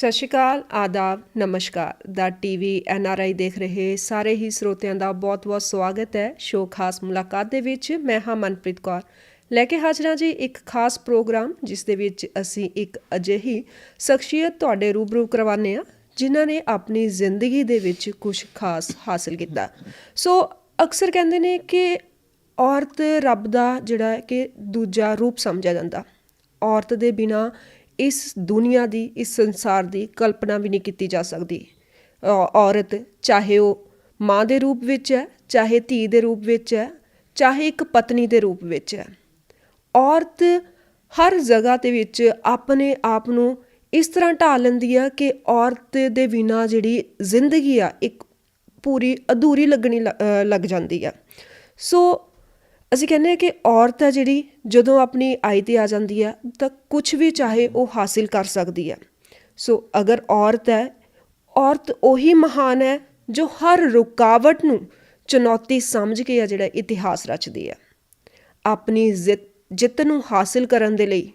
ਸਤਿ ਸ਼੍ਰੀ ਅਕਾਲ, ਆਦਾਬ, ਨਮਸਕਾਰ। ਦਾ ਟੀਵੀ ਆਈ ਦੇਖ ਰਹੇ ਸਾਰੇ ਹੀ ਸਰੋਤਿਆਂ ਦਾ ਬਹੁਤ-ਬਹੁਤ ਸਵਾਗਤ ਹੈ। ਸ਼ੋ ਖਾਸ ਮੁਲਾਕਾਤ ਦੇ ਵਿੱਚ ਮੈਂ ਹਾਂ ਮਨਪ੍ਰੀਤ ਕੌਰ। ਲੈ ਕੇ ਹਾਜ਼ਰਾਂ ਜੀ ਇੱਕ ਖਾਸ ਪ੍ਰੋਗਰਾਮ, ਜਿਸ ਦੇ ਵਿੱਚ ਅਸੀਂ ਇੱਕ ਅਜਿਹੀ ਸ਼ਖਸੀਅਤ ਤੁਹਾਡੇ ਰੂਬਰੂ ਕਰਵਾਉਂਦੇ ਹਾਂ, ਜਿਨ੍ਹਾਂ ਨੇ ਆਪਣੀ ਜ਼ਿੰਦਗੀ ਦੇ ਵਿੱਚ ਕੁਝ ਖਾਸ ਹਾਸਲ ਕੀਤਾ। ਸੋ ਅਕਸਰ ਕਹਿੰਦੇ ਨੇ ਕਿ ਔਰਤ ਰੱਬ ਦਾ ਜਿਹੜਾ ਕਿ ਦੂਜਾ ਰੂਪ ਸਮਝਿਆ ਜਾਂਦਾ। ਔਰਤ ਦੇ ਬਿਨਾ ਇਸ ਦੁਨੀਆ ਦੀ, ਇਸ ਸੰਸਾਰ ਦੀ ਕਲਪਨਾ ਵੀ ਨਹੀਂ ਕੀਤੀ ਜਾ ਸਕਦੀ। ਔਰਤ ਚਾਹੇ ਉਹ ਮਾਂ ਦੇ ਰੂਪ ਵਿੱਚ ਹੈ, ਚਾਹੇ ਧੀ ਦੇ ਰੂਪ ਵਿੱਚ ਹੈ, ਚਾਹੇ ਇੱਕ ਪਤਨੀ ਦੇ ਰੂਪ ਵਿੱਚ ਹੈ। ਔਰਤ ਹਰ ਜਗ੍ਹਾ ਦੇ ਵਿੱਚ ਆਪਣੇ ਆਪ ਨੂੰ ਇਸ ਤਰ੍ਹਾਂ ਢਾਲ ਲੈਂਦੀ ਆ ਕਿ ਔਰਤ ਦੇ ਬਿਨਾ ਜਿਹੜੀ ਜ਼ਿੰਦਗੀ ਆ, ਇੱਕ ਪੂਰੀ ਅਧੂਰੀ ਲੱਗਣੀ ਲ- ਲੱਗ ਜਾਂਦੀ ਆ। ਸੋ ਅਸੀਂ ਕਹਿੰਦੇ ਹਾਂ ਕਿ ਔਰਤ ਹੈ ਜਿਹੜੀ, ਜਦੋਂ ਆਪਣੀ ਆਈ ਤੇ ਆ ਜਾਂਦੀ ਹੈ, ਤਾਂ ਕੁਝ ਵੀ ਚਾਹੇ ਉਹ ਹਾਸਿਲ ਕਰ ਸਕਦੀ ਹੈ। ਸੋ ਅਗਰ ਔਰਤ ਹੈ, ਔਰਤ ਉਹੀ ਮਹਾਨ ਹੈ ਜੋ ਹਰ ਰੁਕਾਵਟ ਨੂੰ ਚੁਣੌਤੀ ਸਮਝ ਕੇ ਆ ਜਿਹੜਾ ਇਤਿਹਾਸ ਰਚਦੀ ਹੈ। ਆਪਣੀ ਜਿੱਤ ਜਿੱਤ ਨੂੰ ਹਾਸਿਲ ਕਰਨ ਦੇ ਲਈ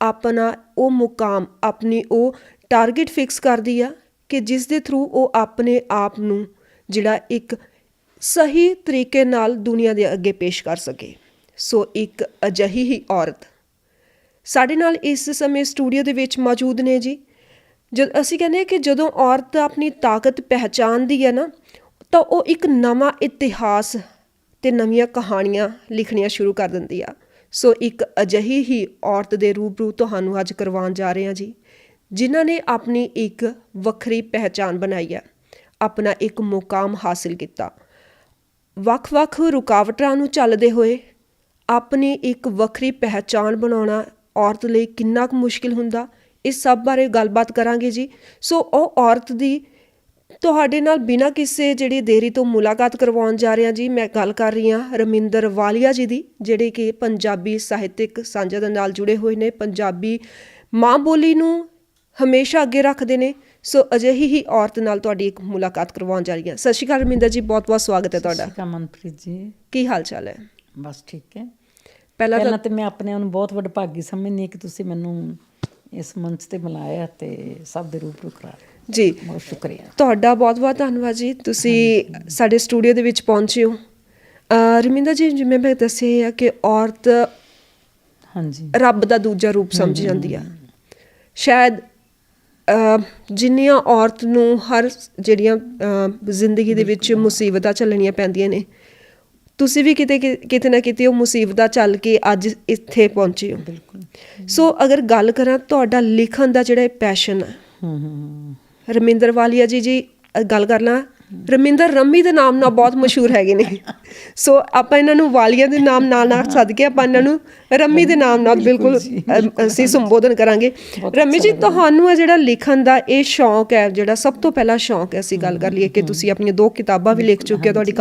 ਆਪਣਾ ਉਹ ਮੁਕਾਮ, ਆਪਣੀ ਉਹ ਟਾਰਗੇਟ ਫਿਕਸ ਕਰਦੀ ਆ ਕਿ ਜਿਸ ਦੇ ਥਰੂ ਉਹ ਆਪਣੇ ਆਪ ਨੂੰ ਜਿਹੜਾ ਇੱਕ ਸਹੀ ਤਰੀਕੇ ਨਾਲ ਦੁਨੀਆ ਦੇ ਅੱਗੇ ਪੇਸ਼ ਕਰ ਸਕੇ। ਸੋ ਇੱਕ ਅਜਿਹੀ ਹੀ ਔਰਤ ਸਾਡੇ ਨਾਲ ਇਸ ਸਮੇਂ ਸਟੂਡੀਓ ਦੇ ਵਿੱਚ ਮੌਜੂਦ ਨੇ ਜੀ। ਜਦ ਅਸੀਂ ਕਹਿੰਦੇ ਹਾਂ ਕਿ ਜਦੋਂ ਔਰਤ ਆਪਣੀ ਤਾਕਤ ਪਹਿਚਾਨਦੀ ਹੈ ਨਾ, ਤਾਂ ਉਹ ਇੱਕ ਨਵਾਂ ਇਤਿਹਾਸ ਤੇ ਨਵੀਆਂ ਕਹਾਣੀਆਂ ਲਿਖਣੀਆਂ ਸ਼ੁਰੂ ਕਰ ਦਿੰਦੀ ਆ। ਸੋ ਇੱਕ ਅਜਿਹੀ ਹੀ ਔਰਤ ਦੇ ਰੂਬਰੂ ਤੁਹਾਨੂੰ ਅੱਜ ਕਰਵਾਉਣ ਜਾ ਰਹੇ ਹਾਂ ਜੀ, ਜਿਨ੍ਹਾਂ ਨੇ ਆਪਣੀ ਇੱਕ ਵੱਖਰੀ ਪਹਿਚਾਨ ਬਣਾਈ ਹੈ ਆਪਣਾ ਇੱਕ ਮੁਕਾਮ ਹਾਸਿਲ ਕੀਤਾ। ਵੱਖ-ਵੱਖ ਰੁਕਾਵਟਾਂ ਨੂੰ ਚੱਲਦੇ ਹੋਏ ਆਪਣੀ ਇੱਕ ਵੱਖਰੀ ਪਹਿਚਾਣ ਬਣਾਉਣਾ ਔਰਤ ਲਈ ਕਿੰਨਾ ਕੁ ਮੁਸ਼ਕਿਲ ਹੁੰਦਾ, ਇਸ ਸਭ ਬਾਰੇ ਗੱਲਬਾਤ ਕਰਾਂਗੇ ਜੀ। ਸੋ ਉਹ ਔਰਤ ਦੀ ਤੁਹਾਡੇ ਨਾਲ ਬਿਨਾਂ ਕਿਸੇ ਜਿਹੜੀ ਦੇਰੀ ਤੋਂ ਮੁਲਾਕਾਤ ਕਰਵਾਉਣ ਜਾ ਰਿਹਾ ਜੀ, ਮੈਂ ਗੱਲ ਕਰ ਰਹੀ ਹਾਂ ਰਮਿੰਦਰ ਵਾਲੀਆ ਜੀ ਦੀ, ਜਿਹੜੇ ਕਿ ਪੰਜਾਬੀ ਸਾਹਿਤਿਕ ਸਾਂਝਾ ਦੇ ਨਾਲ ਜੁੜੇ ਹੋਏ ਨੇ। ਪੰਜਾਬੀ ਮਾਂ ਬੋਲੀ ਨੂੰ ਹਮੇਸ਼ਾ ਅੱਗੇ ਰੱਖਦੇ ਨੇ। ਸੋ ਅਜਿਹੀ ਹੀ ਔਰਤ ਨਾਲ ਤੁਹਾਡੀ ਇੱਕ ਮੁਲਾਕਾਤ ਕਰਵਾਉਣ ਜਾ ਰਹੀ ਹਾਂ। ਸਤਿ ਸ਼੍ਰੀ ਅਕਾਲ ਰਮਿੰਦਰ ਜੀ ਬਹੁਤ ਬਹੁਤ ਸਵਾਗਤ ਹੈ ਤੁਹਾਡਾ ਸਤਿ ਸ਼੍ਰੀ ਅਕਾਲ ਮਨਪ੍ਰੀਤ ਜੀ। ਕੀ ਹਾਲ ਚਾਲ ਹੈ? ਬਸ ਠੀਕ ਹੈ। ਪਹਿਲਾਂ ਤਾਂ ਤੇ ਮੈਂ ਆਪਣੇ ਆਪ ਨੂੰ ਬਹੁਤ ਵਡਭਾਗੀ ਸਮਝਦੀ ਹਾਂ ਕਿ ਤੁਸੀਂ ਮੈਨੂੰ ਇਸ ਮੰਚ ਤੇ ਬੁਲਾਇਆ ਤੇ ਸਭ ਦੇ ਰੂਪ ਰੂ ਕਰਾ ਜੀ। ਬਹੁਤ ਸ਼ੁਕਰੀਆ। ਤੁਹਾਡਾ ਬਹੁਤ-ਬਹੁਤ ਧੰਨਵਾਦ ਜੀ। ਤੁਸੀਂ ਸਾਡੇ ਸਟੂਡੀਓ ਦੇ ਵਿੱਚ ਪਹੁੰਚੇ ਹੋ। ਰਮਿੰਦਰ ਜੀ ਜਿਵੇਂ ਮੈਂ ਦੱਸਿਆ ਹੈ ਕਿ ਔਰਤ ਹਾਂਜੀ। ਰੱਬ ਦਾ ਦੂਜਾ ਰੂਪ ਸਮਝੀ ਜਾਂਦੀ ਆ। ਸ਼ਾਇਦ ਜਿੰਨੀਆਂ ਔਰਤ ਨੂੰ ਹਰ ਜਿਹੜੀਆਂ ਜ਼ਿੰਦਗੀ ਦੇ ਵਿੱਚ ਮੁਸੀਬਤਾਂ ਚੱਲਣੀਆਂ ਪੈਂਦੀਆਂ ਨੇ ਤੁਸੀਂ ਵੀ ਕਿਤੇ ਕਿਤੇ ਨਾ ਕਿਤੇ ਉਹ ਮੁਸੀਬਤਾਂ ਚੱਲ ਕੇ ਅੱਜ ਇੱਥੇ ਪਹੁੰਚੇ ਹੋ। ਬਿਲਕੁਲ। ਸੋ ਅਗਰ ਗੱਲ ਕਰਾਂ ਤੁਹਾਡਾ ਲਿਖਣ ਦਾ ਜਿਹੜਾ ਪੈਸ਼ਨ ਹੈ ਹੂੰ ਹੂੰ। ਰਮਿੰਦਰ ਵਾਲੀਆ ਜੀ ਜੀ ਗੱਲ ਕਰ ਲਾਂ। ਰਮਿੰਦਰ ਰੰਮੀ ਦੇ ਨਾਮ ਨਾਲ ਬਹੁਤ ਮਸ਼ਹੂਰ ਹੈਗੇ ਨੇ। ਸੋ ਆਪਾਂ ਇਹਨਾਂ ਨੂੰ ਵਾਲੀਆ ਦੇ ਨਾਮ ਨਾਲ ਨਾਲ ਸੱਦ ਕੇ ਆਪਾਂ ਇਹਨਾਂ ਨੂੰ ਰੰਮੀ ਦੇ ਨਾਮ ਨਾਲ ਬਿਲਕੁਲ ਅਸੀਂ ਸੰਬੋਧਨ ਕਰਾਂਗੇ। ਰੰਮੀ ਜੀ ਤੁਹਾਨੂੰ ਇਹ ਜਿਹੜਾ ਲਿਖਣ ਦਾ ਇਹ ਸ਼ੌਂਕ ਹੈ ਜਿਹੜਾ ਸਭ ਤੋਂ ਪਹਿਲਾ ਸ਼ੌਂਕ ਹੈ ਅਸੀਂ ਗੱਲ ਕਰ ਲਈਏ ਕਿ ਤੁਸੀਂ ਆਪਣੀਆਂ ਦੋ ਕਿਤਾਬਾਂ ਵੀ ਲਿਖ ਚੁੱਕੇ ਹੋ ਤੁਹਾਡੀ